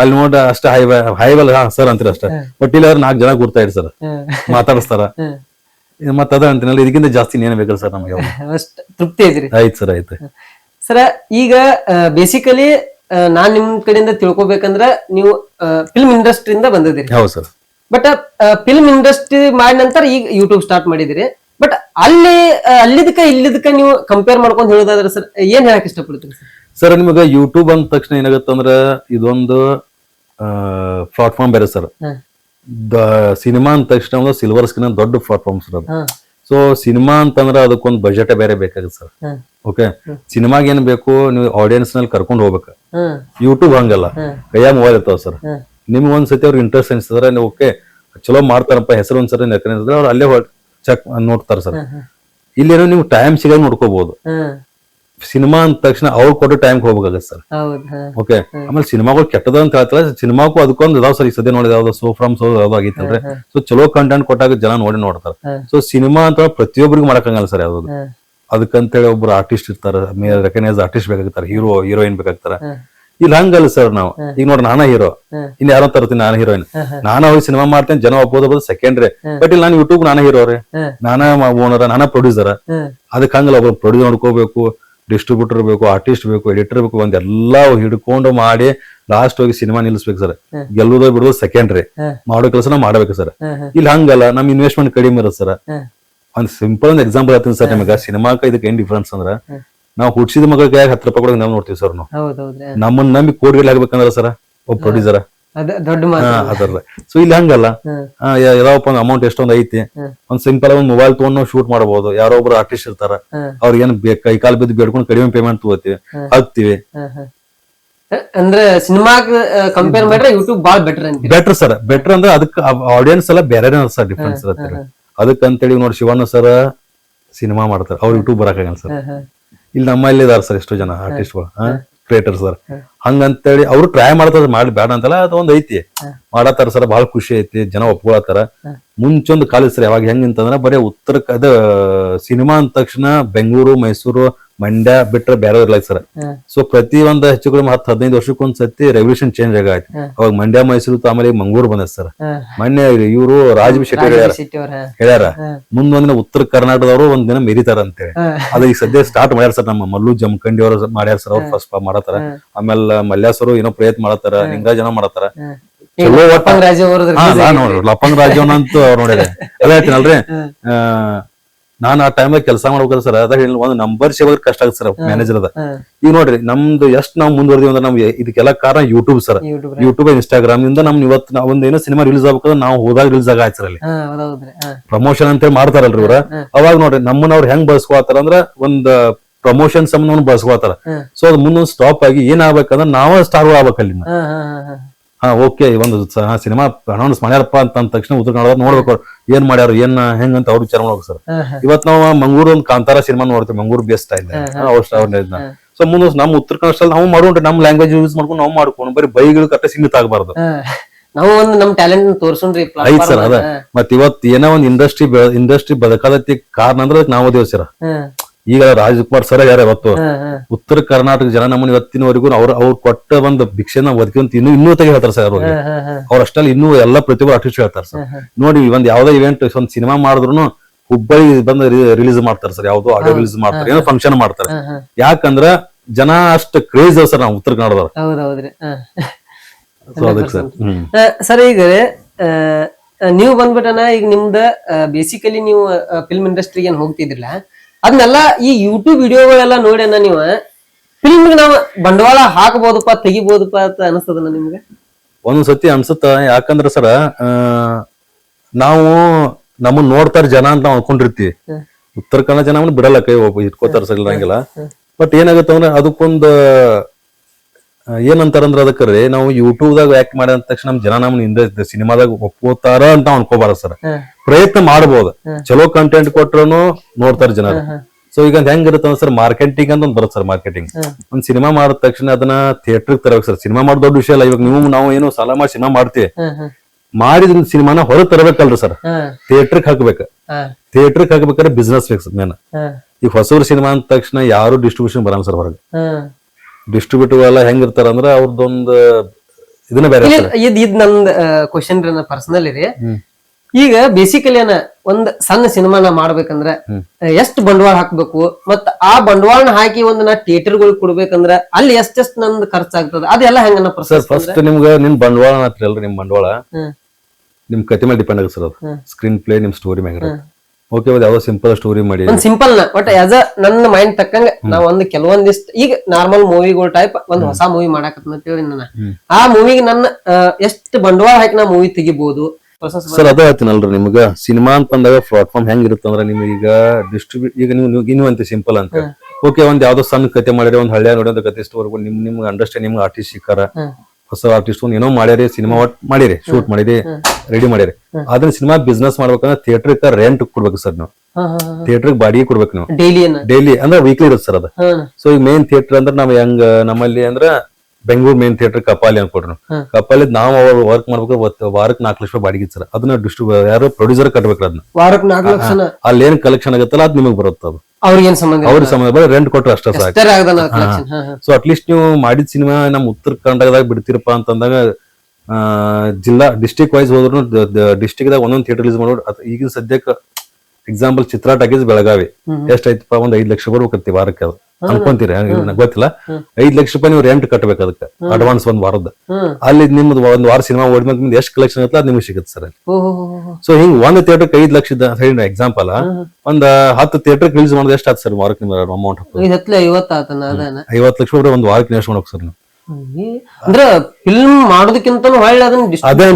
ಅಲ್ಲಿ ನೋಡ ಅಷ್ಟೇ ಹೈ ಹೈವಲ್ ಹಾ ಸರ್ ಅಂತೀರ ಅಷ್ಟೇ. ಬಟ್ ಇಲ್ಲಿ ಅವ್ರ ನಾಲ್ಕು ಜನ ಗುರ್ತಾ ಇಡ್ ಸರ್. ಮಾತಾಡಿಸ್ತಾರ. ಮತ್ತ ಅದ ಅಂತೀನಲ್ಲ ಇದಕ್ಕಿಂತ ಜಾಸ್ತಿ ಏನು ಬೇಕಲ್ಲ ಸರ್ ನಮಗೆ ಅಷ್ಟ್ ತೃಪ್ತಿ ಐತ್ರಿ ಆಯ್ತು ಸರ್ ಆಯ್ತು. ಸರ ಈಗ ಬೇಸಿಕಲಿ ನಾನ್ ನಿಮ್ ಕಡೆಯಿಂದ ತಿಳ್ಕೊಬೇಕಂದ್ರ ನೀವು ಫಿಲ್ಮ್ ಇಂಡಸ್ಟ್ರಿಯಿಂದ ಬಂದಿದ್ದೀರಿ ಹೌದು ಸರ್. ಬಟ್ ಫಿಲ್ಮ್ ಇಂಡಸ್ಟ್ರಿ ಮಾಡಿದ ನಂತರ ಈಗ ಯೂಟ್ಯೂಬ್ ಸ್ಟಾರ್ಟ್ ಮಾಡಿದಿರಿ. ಬಟ್ ಅಲ್ಲಿ ಅಲ್ಲಿದಕ್ಕೆ ಇಲ್ಲಿದಕ್ಕ ನೀವು ಕಂಪೇರ್ ಮಾಡ್ಕೊಂಡು ಹೇಳೋದಾದ್ರೆ ಸರ್ ಏನ್ ಹೇಳಕ್ ಇಷ್ಟಪಡ್ತೀರಿ ಸರ್? ಸರ್ ನಿಮಗೆ ಯೂಟ್ಯೂಬ್ ಅಂದ ತಕ್ಷಣ ಏನಾಗುತ್ತಂದ್ರ ಇದೊಂದು ಪ್ಲಾಟ್ಫಾರ್ಮ್ ಬೇರೆ ಸರ್. ಸಿನಿಮಾ ಅಂದ ತಕ್ಷಣ ಸಿಲ್ವರ್ ಸ್ಕ್ರೀನ್ ದೊಡ್ಡ ಪ್ಲಾಟ್ಫಾರ್ಮ್ ಸರ್ ಅದು ಸೊ ಸಿನಿಮಾ ಅಂತಂದ್ರೆ ಅದಕ್ಕೊಂದು ಬಜೆಟ್ ಬೇರೆ ಬೇಕಾಗುತ್ತೆ ಸರ್. ಓಕೆ ಸಿನಿಮಾಗ ಏನ್ ಬೇಕು ನೀವು ಆಡಿಯನ್ಸ್ನಲ್ಲಿ ಕರ್ಕೊಂಡು ಹೋಗ್ಬೇಕು. ಯೂಟ್ಯೂಬ್ ಹಂಗಲ್ಲ. ಕೈಯ ಕೈಯಾಗ ಮೊಬೈಲ್ ಇರ್ತಾವ ಸರ್. ನಿಮ್ಗೆ ಒಂದ್ಸತಿ ಅವ್ರಿಗೆ ಇಂಟ್ರೆಸ್ಟ್ ಅನ್ಸಿದ್ರೆ ನೀವು ಓಕೆ ಚಲೋ ಮಾಡ್ತಾರಪ್ಪ ಹೆಸರು ಒಂದ್ಸರಿ ನೆಕ್ಕನಿದ್ರೆ ಅವ್ರು ಅಲ್ಲೇ ಚೆಕ್ ನೋಡ್ತಾರೆ ಸರ್. ಇಲ್ಲಿ ಇಲ್ಲೇನೋ ನೀವು ಟೈಮ್ ಸಿಗೋದು ನೋಡ್ಕೋಬಹುದು ಸಿನಿಮಾ ಅಂದ ತಕ್ಷಣ ಅವ್ರು ಕೊಟ್ಟು ಟೈಮ್ ಹೋಗ್ಬೇಕಾಗತ್ತೆ ಸರ್. ಓಕೆ ಆಮೇಲೆ ಸಿನಿಮಾಗಳು ಕೆಟ್ಟದ ಅಂತ ಹೇಳ್ತಾರೆ ಸಿನಿಮಾಕ್ಕೂ ಅದಕ್ಕೊಂದು ಇದಾವ್ ಸರ್. ಈ ಸದ್ಯ ನೋಡಿದ ಯಾವ್ದು ಸೋ ಫ್ರಮ್ ಸೋ ಯಾವ್ದು ಆಗಿತ್ತಂದ್ರೆ ಸೊ ಚಲೋ ಕಂಟೆಂಟ್ ಕೊಟ್ಟಾಗ ಜನ ನೋಡಿ ನೋಡ್ತಾರೆ. ಸೊ ಸಿನಿಮಾ ಅಂತ ಪ್ರತಿಯೊಬ್ಬರಿಗೂ ಮಾಡಕ್ಕಂಗಲ್ಲ ಸರ್ ಯಾವ್ದು. ಅದಕ್ಕಂತೇಳಿ ಒಬ್ರು ಆರ್ಟಿಸ್ಟ್ ಇರ್ತಾರೆ ರೆಕಗ್ನೈಸ್ ಆರ್ಟಿಸ್ಟ್ ಬೇಕಾಗ್ತಾರೆ ಹೀರೋ ಹೀರೋಯಿನ್ ಬೇಕಾಗ್ತಾರೆ. ಇಲ್ಲಿ ಹಂಗಲ್ಲ ಸರ್ ನಾವು. ಈಗ ನೋಡಿ ನಾನ ಹೀರೋ ಇನ್ ಯಾರೋ ತರ್ತೀನಿ ನಾನು ಹೀರೋಯಿನ್ ನಾನು ಹೋಗಿ ಸಿನಿಮಾ ಮಾಡ್ತೇನೆ ಜನ ಒಪ್ಪೋದು ಸೆಕೆಂಡ್ರಿ ಬಟ್ ಇಲ್ಲಿ ನಾನು ಯೂಟ್ಯೂಬ್ ನಾನೇ ಹೀರೋ ರೀ. ನಾನ ಓನರ ನಾನ ಪ್ರೊಡ್ಯೂಸರ್ ಅದಕ್ಕೆ ಹಂಗಲ್ಲ ಒಬ್ಬ ಪ್ರೊಡ್ಯೂಸ್ ನೋಡ್ಕೋಬೇಕು. ಡಿಸ್ಟ್ರಿಬ್ಯೂಟರ್ ಬೇಕು ಆರ್ಟಿಸ್ಟ್ ಬೇಕು ಎಡಿಟರ್ ಬೇಕು ಒಂದೆಲ್ಲ ಹಿಡ್ಕೊಂಡು ಮಾಡಿ ಲಾಸ್ಟ್ ಹೋಗಿ ಸಿನಿಮಾ ನಿಲ್ಲಿಸ್ಬೇಕು ಸರ್ ಹ್ಮ್. ಬಿಡೋದು ಸೆಕೆಂಡ್ರಿ. ಮಾಡೋ ಕೆಲಸನ ಮಾಡ್ಬೇಕು ಸರ್ ಇಲ್ಲಿ ಹಂಗಲ್ಲ ನಮ್ ಇನ್ವೆಸ್ಟ್ಮೆಂಟ್ ಕಡಿಮೆ ಇರುತ್ತೆ ಸರ್. ಒಂದ್ ಸಿಂಪಲ್ ಒಂದು ಎಕ್ಸಾಂಪಲ್ ಹೇಳ್ತೀನಿ ಸರ್ ನಿಮಗೆ. ಸಿನಿಮಾಕ ಇದಕ್ಕೆ ಏನ್ ಡಿಫ್ರೆನ್ಸ್ ಅಂದ್ರ ನಾವು ಹುಟ್ಟಿಸಿದ ಮಗಳಿಗೆ ಹತ್ತು ರೂಪಾಯಿ ಕೊಡೋದು ನಾವು ನೋಡ್ತೀವಿ ಸರ್ ನಾವು. ನಮ್ಮನ್ನ ನಂಬಿ ಕೋಟಿಗಟ್ಟಲೆ ಆಗ್ಬೇಕಂದ್ರ ಸರ್ ಒಬ್ಬ ಪ್ರೊಡ್ಯೂಸರ್ ದೊಡ್ಡ ಮಾತು. ಅದರ ಸೊ ಇಲ್ಲಿ ಹಂಗಲ್ಲ. ಯಾವಪ್ಪ ಒಂದು ಅಮೌಂಟ್ ಎಷ್ಟೊಂದ್ ಐತಿ. ಒಂದ್ ಸಿಂಪಲ್ ಒಂದ್ ಮೊಬೈಲ್ ತಗೊಂಡ್ ನಾವು ಶೂಟ್ ಮಾಡಬಹುದು ಯಾರೋ ಒಬ್ರು ಆರ್ಟಿಸ್ಟ್ ಇರ್ತಾರ. ಅವ್ರಿಗೆ ಏನ್ ಕೈ ಕಾಲ್ ಬಿದ್ದು ಬೇಡ್ಕೊಂಡು ಕಡಿಮೆ ಪೇಮೆಂಟ್ ತಗೋತೀವಿ. ಹಾಕ್ತಿವಿ. ಅಂದ್ರೆ ಸಿನಿಮಾ ಕಂಪೇರ್ ಮಾಡಿದ್ರೆ ಯೂಟ್ಯೂಬ್ ಬಾಳ್ ಬೆಟರ್ ಬೆಟರ್ ಸರ್ ಬೆಟರ್ ಅಂದ್ರೆ ಅದಕ್ಕೆ ಆಡಿಯನ್ಸ್ ಎಲ್ಲ ಬೇರೆ ಸರ್ ಡಿಫ್ರೆನ್ಸ್ ಇರುತ್ತೆ. ಅದಕ್ಕಂತೇಳಿ ನೋಡಿ ಶಿವಣ್ಣ ಸರ್ ಸಿನಿಮಾ ಮಾಡ್ತಾರೆ. ಅವ್ರು ಯೂಟ್ಯೂಬ್ ಬರಕಾಗಲ್ಲ ಸರ್ ಇಲ್ಲ ನಮ್ಮ ಇಲ್ಲಿ ನಮ್ಮಲ್ಲಿ ಇದಾರ ಸರ್ ಎಷ್ಟೋ ಜನ ಆರ್ಟಿಸ್ಟ್ಗಳು ಕ್ರಿಯೇಟರ್ ಸರ್ ಹಂಗಂತೇಳಿ ಅವ್ರು ಟ್ರೈ ಮಾಡ್ತಾರ ಮಾಡಿ ಬೇಡ ಅಂತಲ್ಲ ಅದು ಒಂದ್ ಐತಿ. ಮಾಡತ್ತಾರ ಸರ್ ಬಹಳ ಖುಷಿ ಐತಿ ಜನ ಒಪ್ಕೊಳತ್ತಾರ. ಮುಂಚೊಂದು ಕಾಲೇಜ್ ಸರ್ ಯಾವಾಗ ಹೆಂಗಂತಂದ್ರ ಬರೀ ಉತ್ತರ ಅದ ಸಿನಿಮಾ ಅಂದ ತಕ್ಷಣ ಬೆಂಗಳೂರು ಮೈಸೂರು ಮಂಡ್ಯ ಬಿಟ್ರೆ ಬೇರೆ ಇರ್ಲೈತಿ ಸರ್. ಸೊ ಪ್ರತಿ ಒಂದು ಹೆಚ್ಚು ಕಡಿಮೆ ಹತ್ತು ಹದಿನೈದು ವರ್ಷಕ್ಕೊಂದ್ ಸತಿ ರೆವಲ್ಯೂಷನ್ ಚೇಂಜ್ ಆಗೈತಿ. ಅವಾಗ ಮಂಡ್ಯ ಮೈಸೂರು ಆಮೇಲೆ ಮಂಗಳೂರು ಬಂದ ಸರ್. ಮೊನ್ನೆ ಇವರು ರಾಜ್ ಶೆಟ್ಟಿ ಹೇಳ್ಯಾರ. ಮುಂದೊಂದಿನ ಉತ್ತರ ಕರ್ನಾಟಕದವರು ಒಂದ್ ದಿನ ಮೆರಿತಾರ ಅಂತೇಳಿ. ಅದ ಈಗ ಸದ್ಯ ಸ್ಟಾರ್ಟ್ ಮಾಡ್ಯಾರ ಸರ್ ನಮ್ಮ ಮಲ್ಲು ಜಮಖಂಡಿ ಅವರು ಮಾಡ್ಯಾರ ಸರ್ ಅವ್ರು ಫಸ್ಟ್ ಮಾಡತಾರ ಆಮೇಲೆ ಮಲ್ಯಾಸರು ಏನೋ ಪ್ರಯತ್ನ ಮಾಡತಾರ ಹಿಂಗ ಜನ ಮಾಡತಾರ ಲಪ್ಪಂಗ್ ರಾಜವನಂತೂ ಅವ್ರು ನೋಡಿದ್ರೆ ಅದೇ ಹೇಳ್ತೀನಲ್ರಿ? ನಾನ್ ಆ ಟೈಮ್ದಾಗ ಕೆಲಸ ಮಾಡ್ಬೇಕಲ್ಲ ಸರ್ ಅದ ಹೇಳಿ ಒಂದು ನಂಬರ್ ಸೇವ್ ಕಷ್ಟ ಆಗುತ್ತೆ ಸರ್ ಮ್ಯಾನೇಜರ್ ಅದ. ಈಗ ನೋಡ್ರಿ ನಮ್ದು ಎಷ್ಟ್ ನಾವು ಮುಂದುವರೆದಿವಿ ಅಂದ್ರೆ ನಮ್ಗೆ ಇದಕ್ಕೆಲ್ಲ ಕಾರಣ ಯೂಟ್ಯೂಬ್ ಸರ್. ಯೂಟ್ಯೂಬ್ ಇನ್ಸ್ಟಾಗ್ರಾಮ್ ಇಂದ ನಮ್ ಇವತ್ತು ಒಂದ್ ಏನೋ ಸಿನಿಮಾ ರಿಲೀಸ್ ಆಗ್ಬೇಕಂದ್ರೆ ನಾವು ಹೋದಾಗ ರಿಲೀಸ್ ಆಗ ಆಯ್ತು ಅಲ್ಲಿ. ಪ್ರಮೋಷನ್ ಅಂತೇಳಿ ಮಾಡ್ತಾರಲ್ರಿ ಇವ್ರ. ಅವಾಗ ನೋಡ್ರಿ ನಮ್ಮನ್ನ ಅವ್ರು ಹೆಂಗ್ ಬಳಸ್ಕೊತಾರ ಅಂದ್ರ ಒಂದ್ ಪ್ರಮೋಷನ್ ಸಂಬಂಧ ಬಳಸ್ಕೊತಾರ. ಸೊ ಅದ್ ಮುಂದೊಂದ್ ಸ್ಟಾಪ್ ಆಗಿ ಏನ್ ಆಗ್ಬೇಕಂದ್ರ ನಾವ ಸ್ಟಾರ್ ಆಗ್ಬೇಕು ಅಲ್ಲಿಂದ. ಹ, ಓಕೆ ಒಂದು ಸಿನಿಮಾ ಅನೌನ್ಸ್ ಮಾಡ್ಯಾರಪ್ಪ ಅಂತ ಅಂದ ತಕ್ಷಣ ಉತ್ತರ ಕನ್ನಡ ನೋಡ್ಬೇಕು ಏನ್ ಮಾಡ್ಯಾರ ಏನ್ ಹೆಂಗಂತ ಅವ್ರು ವಿಚಾರ ಮಾಡ್ಬೇಕು ಸರ್. ಇವತ್ ನಾವು ಮಂಗಳೂರು ಒಂದು ಕಾಂತಾರ ಸಿನಿಮಾ ನೋಡ್ತೀವಿ ಮಂಗಳೂರು ಬೆಸ್ಟ್ ಆಯ್ತು ಅವ್ರನ್ನ ಸೊ ಮುಂದೆ ನಮ್ಮ ಉತ್ತರ ಕನ್ನಡ ನಾವು ಮಾಡೋಣ ನಮ್ಮ ಲ್ಯಾಂಗ್ವೇಜ್ ಯೂಸ್ ಮಾಡ್ಕೊಂಡು ನಾವು ಮಾಡ್ಕೊಂಡು ಬರೀ ಬೈಗಳು ಕಟ್ಟ ಸೀಮಿತ ಆಗಬಾರ್ದು. ನಾವು ಒಂದು ನಮ್ ಟ್ಯಾಲೆಂಟ್ ಐತ್ ಸರ್ ಅದ. ಮತ್ ಇವತ್ ಏನೋ ಒಂದ್ ಇಂಡಸ್ಟ್ರಿ ಇಂಡಸ್ಟ್ರಿ ಬದಕಾದ ಕಾರಣ ಅಂದ್ರೆ ನಾವು ದೇವ್ ಸರ್ ಈಗ ರಾಜ್ಕುಮಾರ್ ಸರ್ ಯಾರ ಇವತ್ತು ಉತ್ತರ ಕರ್ನಾಟಕ ಜನ ನಮ್ಮನ್ನ ಇವತ್ತಿನವರೆಗೂ ಅವ್ರ ಅವ್ರು ಕೊಟ್ಟ ಒಂದು ಭಿಕ್ಷೆನ ಒದಕೊಂತ ಇನ್ನೂ ಇನ್ನೂ ತೆಗಿ ಹೇಳ್ತಾರೆ ಸರ್ ಅವ್ರಿಗೆ ಅವ್ರ ಅಷ್ಟಲ್ಲಿ ಇನ್ನೂ ಎಲ್ಲಾ ಪ್ರತಿಭೆ ಆರ್ಟಿಸ್ಟ್ ಹೇಳ್ತಾರೆ ಸರ್. ನೋಡಿ ಒಂದ್ ಯಾವ್ದೋ ಇವೆಂಟ್ ಒಂದ್ ಸಿನಿಮಾ ಮಾಡಿದ್ರು ಹುಬ್ಬಳ್ಳಿ ಬಂದು ರಿಲೀಸ್ ಮಾಡ್ತಾರೆ ಸರ್ ಯಾವ್ದೋ ಆಡಿಯೋ ರಿಲೀಸ್ ಮಾಡ್ತಾರೆ ಏನೋ ಫಂಕ್ಷನ್ ಮಾಡ್ತಾರೆ. ಯಾಕಂದ್ರ ಜನ ಅಷ್ಟು ಕ್ರೇಜ್ ಸರ್ ನಾವು ಉತ್ತರ ಕನ್ನಡದವ್ರು. ಸರ್ ಈಗ ನೀವು ಬಂದ್ಬಿಟ್ಟನ ಈಗ ನಿಮ್ದ ಬೇಸಿಕಲಿ ನೀವು ಫಿಲ್ಮ್ ಇಂಡಸ್ಟ್ರಿಗೆ ಏನ್ ಹೋಗ್ತಿದ್ರಲ್ಲ? ಅದನ್ನೆಲ್ಲ ಈ ಯೂಟ್ಯೂಬ್ ವಿಡಿಯೋಗಳೆಲ್ಲ ನೋಡೇನ ನೀವು? ಫಿಲ್ಮ್ ನಾವು ಬಂಡವಾಳ ಹಾಕಬಹುದಪ್ಪ ತೆಗಿಬಹುದಪ್ಪ ಅಂತ ಅನಿಸ್ತದನ ನಿಮ್ಗೆ? ಒಂದ್ ಸತಿ ಅನ್ಸುತ್ತ ಯಾಕಂದ್ರ ಸರ ನಾವು ನಮ್ಮನ್ನ ನೋಡ್ತಾರ ಜನ ಅಂತ ನಾವು ಅನ್ಕೊಂಡಿರ್ತೀವಿ. ಉತ್ತರ ಕನ್ನಡ ಜನ ಬಿಡಲ್ಲ ಕೈ ಇಟ್ಕೋತಾರ ಸರ್ ಇರಂಗಿಲ್ಲ ಬಟ್ ಏನಾಗುತ್ತೆ ಅಂದ್ರೆ ಅದಕ್ಕೊಂದು ಏನಂತಾರಂದ್ರ ಅದಕ್ಕೆ ರೀ ನಾವು ಯೂಟ್ಯೂಬ್ದಾಗ ಆಕ್ಟ್ ಮಾಡಿದ ತಕ್ಷಣ ನಮ್ ಜನ ನಮ್ಮನ್ನ ಹಿಂದೆ ಸಿನಿಮಾದಾಗ ಒಪ್ಕೋತಾರ ಅಂತ ನಾವ್ ಅನ್ಕೋಬಾರ ಸರ್. ಪ್ರಯತ್ನ ಮಾಡಬಹುದು. ಚಲೋ ಕಂಟೆಂಟ್ ಕೊಟ್ರು ನೋಡ್ತಾರ ಜನ. ಸೊ ಈಗ ಹೆಂಗಿರುತ್ತೆ ಸರ್ ಮಾರ್ಕೆಟಿಂಗ್ ಅಂತ ಒಂದು ಬರುತ್ತೆ ಸರ್ ಮಾರ್ಕೆಟಿಂಗ್. ಒಂದ್ ಸಿನಿಮಾ ಮಾಡಿದ ತಕ್ಷಣ ಅದನ್ನ ಥಿಯೇಟರ್ ತರಬೇಕು ಸರ್. ಸಿನಿಮಾ ಮಾಡೋದು ದೊಡ್ಡ ವಿಷಯ ಅಲ್ಲ ಇವಾಗ ನೀವು ನಾವು ಏನು ಸಾಲ ಮಾಡಿ ಸಿನಿಮಾ ಮಾಡ್ತೀವಿ. ಮಾಡಿದ ಸಿನಿಮಾನ ಹೊರ ತರಬೇಕಲ್ರಿ ಸರ್. ಥಿಯೇಟರ್ ಹಾಕ್ಬೇಕು. ಥಿಯೇಟರ್ ಹಾಕ್ಬೇಕಾದ್ರೆ ಬಿಸ್ನೆಸ್ ಬೇಕು ಮೇನ್ ಹ್ಮ್ ಈಗ ಹೊಸೂರು ಸಿನಿಮಾ ಅಂದ ತಕ್ಷಣ ಯಾರು ಡಿಸ್ಟ್ರಿಬ್ಯೂಷನ್ ಬರಲ್ಲ ಸರ್ ಹೊರಗೆ. ಡಿಸ್ಟ್ರಿಬ್ಯೂಟಿವ್ ಎಲ್ಲ ಹೆಂಗಿರ್ತಾರ ಅಂದ್ರೆ ಅವ್ರದ್ದೊಂದು ಇದನ್ನ ಬೇರೆ ಇಲ್ಲಿ ಇದ್ ಇದ್ ನಂದ್ ಕ್ವಶನ್ ರೀ ಪರ್ಸನಲ್ ರೀ ಈಗ ಬೇಸಿಕಲಿ ಏನ ಒಂದ್ ಸಣ್ಣ ಸಿನಿಮಾನ ಮಾಡ್ಬೇಕಂದ್ರ. ಎಷ್ಟ್ ಬಂಡವಾಳ ಹಾಕ್ಬೇಕು ಮತ್ತ ಆ ಬಂಡವಾಳನ ಹಾಕಿ ಒಂದ್ ನಾ ಥಿಯೇಟರ್ಗಳು ಕೊಡ್ಬೇಕಂದ್ರ ಅಲ್ಲಿ ಎಷ್ಟೆಷ್ಟ್ ನಂದ್ ಖರ್ಚಾಗ್ತದ ಅದೆಲ್ಲ ಹೆಂಗನ ಸರ್ ಪ್ರೊಸೆಸ್ ಫಸ್ಟ್ ನಿಮ್ಗೆ ನಿಮ್ ಬಂಡವಾಳ ಅಲ್ರಿ ನಿಮ್ ಬಂಡವಾಳ. ಹ್ಮ್. ನಿಮ್ ಕತೆ ಮೇಲೆ ಡಿಪೆಂಡ್ ಆಗುತ್ತೆ ಸರ್ ಅದು. ಸ್ಕ್ರೀನ್ ಪ್ಲೇ ನಿಮ್ ಸ್ಟೋರಿ ಮ್ಯಾಗ ಓಕೆ ಒಂದು ಯಾವ್ದೋ ಸಿಂಪಲ್ ಸ್ಟೋರಿ ಮಾಡಿ. ಒಂದ್ ಸಿಂಪಲ್ನ ಬಟ್ ಆಸ್ ಅ ನನ್ನ ಮೈಂಡ್ ತಕ್ಕಂಗ ನಾವ್ ಒಂದ್ ಕೆಲವೊಂದಿಷ್ಟು ಈಗ ನಾರ್ಮಲ್ ಮೂವಿಗಳು ಟೈಪ್ ಒಂದ್ ಹೊಸ ಮೂವಿ ಮಾಡಾಕತ್ನ ಅಂತೇಳಿ ನನ್ನ ಆ ಮೂವಿಗೆ ನನ್ನ ಎಷ್ಟ್ ಬಂಡವಾಳ ಹಾಕಿ ನಾ ಮೂವಿ ತೆಗಿಬಹುದು ಸರ್ ಅದ ಹೇಳ್ತೀನಲ್ರಿ ನಿಮ್ಗ? ಸಿನಿಮಾ ಅಂತ ಬಂದಾಗ ಪ್ಲಾಟ್ಫಾರ್ಮ್ ಹೆಂಗ್ ಇರುತ್ತಂದ್ರ ನಿಮ್ಗೆ ಈಗ ಡಿಸ್ಟ್ರಿಬ್ಯೂಟ್ ಈಗ ನೀವು ನೀವು ಇನ್ನೂ ಅಂತ ಸಿಂಪಲ್ ಅಂತ. ಓಕೆ ಒಂದ್ ಯಾವ್ದೋ ಸಣ್ಣ ಕತೆ ಮಾಡಿದ್ರೆ ಒಂದ್ ಹಳ್ಳಿಯ ನೋಡಿ ಕತೆ ಸ್ಟೋರ್ ನಿಮ್ ನಿಮ್ಗೆ ಅಂಡರ್ಸ್ಟ್ಯಾಂಡ್ ನಿಮ್ಗೆ ಆರ್ಟಿಸ್ಟ್ ಸಿಕ್ಕಾರ. ಹೊಸ ಆರ್ಟಿಸ್ಟ್ ಒಂದು ಏನೋ ಮಾಡ್ಯಾರಿ ಸಿನಿಮಾ ಒಟ್ ಮಾಡಿರಿ ಶೂಟ್ ಮಾಡಿರಿ ರೆಡಿ ಮಾಡಿರಿ ಅದನ್ನ ಸಿನಿಮಾ ಬಿಸ್ನೆಸ್ ಮಾಡ್ಬೇಕಂದ್ರೆ ಥಿಯೇಟರ್ ರೆಂಟ್ ಕೊಡ್ಬೇಕು ಸರ್ ನಾವು. ಥಿಯೇಟರ್ ಬಾಡಿಗೆ ಕೊಡ್ಬೇಕು ನೀವು. ಡೈಲಿ ಅಂದ್ರೆ ವೀಕ್ಲಿ ಇರುತ್ತೆ ಸರ್ ಅದು. ಸೊ ಈಗ ಮೇನ್ ಥಿಯೇಟರ್ ಅಂದ್ರೆ ನಾವ್ ಹೆಂಗ ನಮ್ಮಲ್ಲಿ ಅಂದ್ರ ಬೆಂಗಳೂರು ಮೇನ್ ಥಿಯೇಟರ್ ಕಪಾಲಿ ಅನ್ಕೊಟ್ರು. ಕಪಾಲಿ ನಾವು ಅವಾಗ ವರ್ಕ್ ಮಾಡ್ಬೇಕು ವಾರಕ್ಕೆ ನಾಲ್ಕು ಲಕ್ಷ ರೂಪಾಯಿ ಬಾಡಿಗೆ ಸರ್. ಅದನ್ನ ಡಿಸ್ಟ್ರಿಬ್ಯೂ ಯಾರು ಪ್ರೊಡ್ಯೂಸರ್ ಕಟ್ಬೇಕು ಅದನ್ನ ವಾರಕ್ಕೆ ನಾಲ್ಕು ಲಕ್ಷನ? ಅಲ್ಲಿ ಏನ್ ಕಲೆಕ್ಷನ್ ಆಗುತ್ತಲ್ಲ ಅದ್ ನಿಮಗೆ ಬರುತ್ತೆ ಅದು. ಅವ್ರಿಗೆ ಸಂಬಂಧ. ಅವ್ರ ಸಂಬಂಧ ಬರೀ ರೆಂಟ್ ಕೊಟ್ರೆ ಅಷ್ಟೇ ಸಾಕು. ಲಕ್ಷ. ಸೊ ಅಟ್ಲೀಸ್ಟ್ ನೀವು ಮಾಡಿದ ಸಿನಿಮಾ ನಮ್ ಉತ್ತರ ಕರ್ನಾಟಕದಾಗ ಬಿಡ್ತೀರಪ್ಪ ಅಂತಂದಾಗ ಜಿಲ್ಲಾ ಡಿಸ್ಟಿಕ್ ವೈಸ್ ಹೋದ್ರು ಡಿಸ್ಟಿಕ್ ದಾಗ ಒಂದೊಂದು ಥಿಯೇಟರ್ ರಿಲೀಸ್ ಮಾಡೋರು ಈಗಿನ ಈಗ ಸದ್ಯಕ್ಕೆ ಎಕ್ಸಾಂಪಲ್ ಚಿತ್ರಾಟ ಟಾಕೀಸ್ ಬೆಳಗಾವಿ. ಎಷ್ಟಾಯ್ತಪ್ಪ ಒಂದ್ ಐದ್ ಲಕ್ಷ ಬರ್ಬೇಕತ್ತಿ ವಾರಕ್ಕೆ ಅದು. ಅನ್ಕೊಂತೀರಿ ಇದು ನಂಗ್ ಗೊತ್ತಿಲ್ಲ. ಐದ್ ಲಕ್ಷ ರೂಪಾಯಿ ನೀವು ರೆಂಟ್ ಕಟ್ಟಬೇಕು ಅದಕ್ಕೆ ಅಡ್ವಾನ್ಸ್ ಒಂದ್ ವಾರದ ಅಲ್ಲಿ ನಿಮ್ದು ಒಂದ್ ವಾರ ಸಿನಿಮಾ ಓಡಿದ್ಮೇಲೆ ಎಷ್ಟು ಕಲೆಕ್ಷನ್ ಇರ್ತಲ್ಲ ನಿಮ್ಗೆ ಸಿಗುತ್ತೆ ಸರ್ ಸೊ ಹಿಂಗ್ ಒಂದ್ ಥಿಯೇಟರ್ ಐದ್ ಲಕ್ಷದ ಎಕ್ಸಾಂಪಲ್ ಒಂದ್ ಹತ್ತು ಥಿಯೇಟರ್ ರಿಲೀಸ್ ಮಾಡೋದು ಎಷ್ಟು ಆಯ್ತು ಸರ್ ವಾರಕ್ಕೆ ನಿಮ್ಗೆ ಅಮೌಂಟ್ ಐವತ್ತ ಲಕ್ಷ ರೂಪಾಯಿ ಒಂದ್ ವಾರಕ್ಕೆ ಎಷ್ಟು ಮಾಡೋಕ್ ಸರ್ ನೀವು. ಅಂದ್ರ ಫಿಲ್ಮ್ ಮಾಡೋದಕ್ಕಿಂತ ಹೊಳ್ಳಿ ಅದನ್ನ ಅದೇ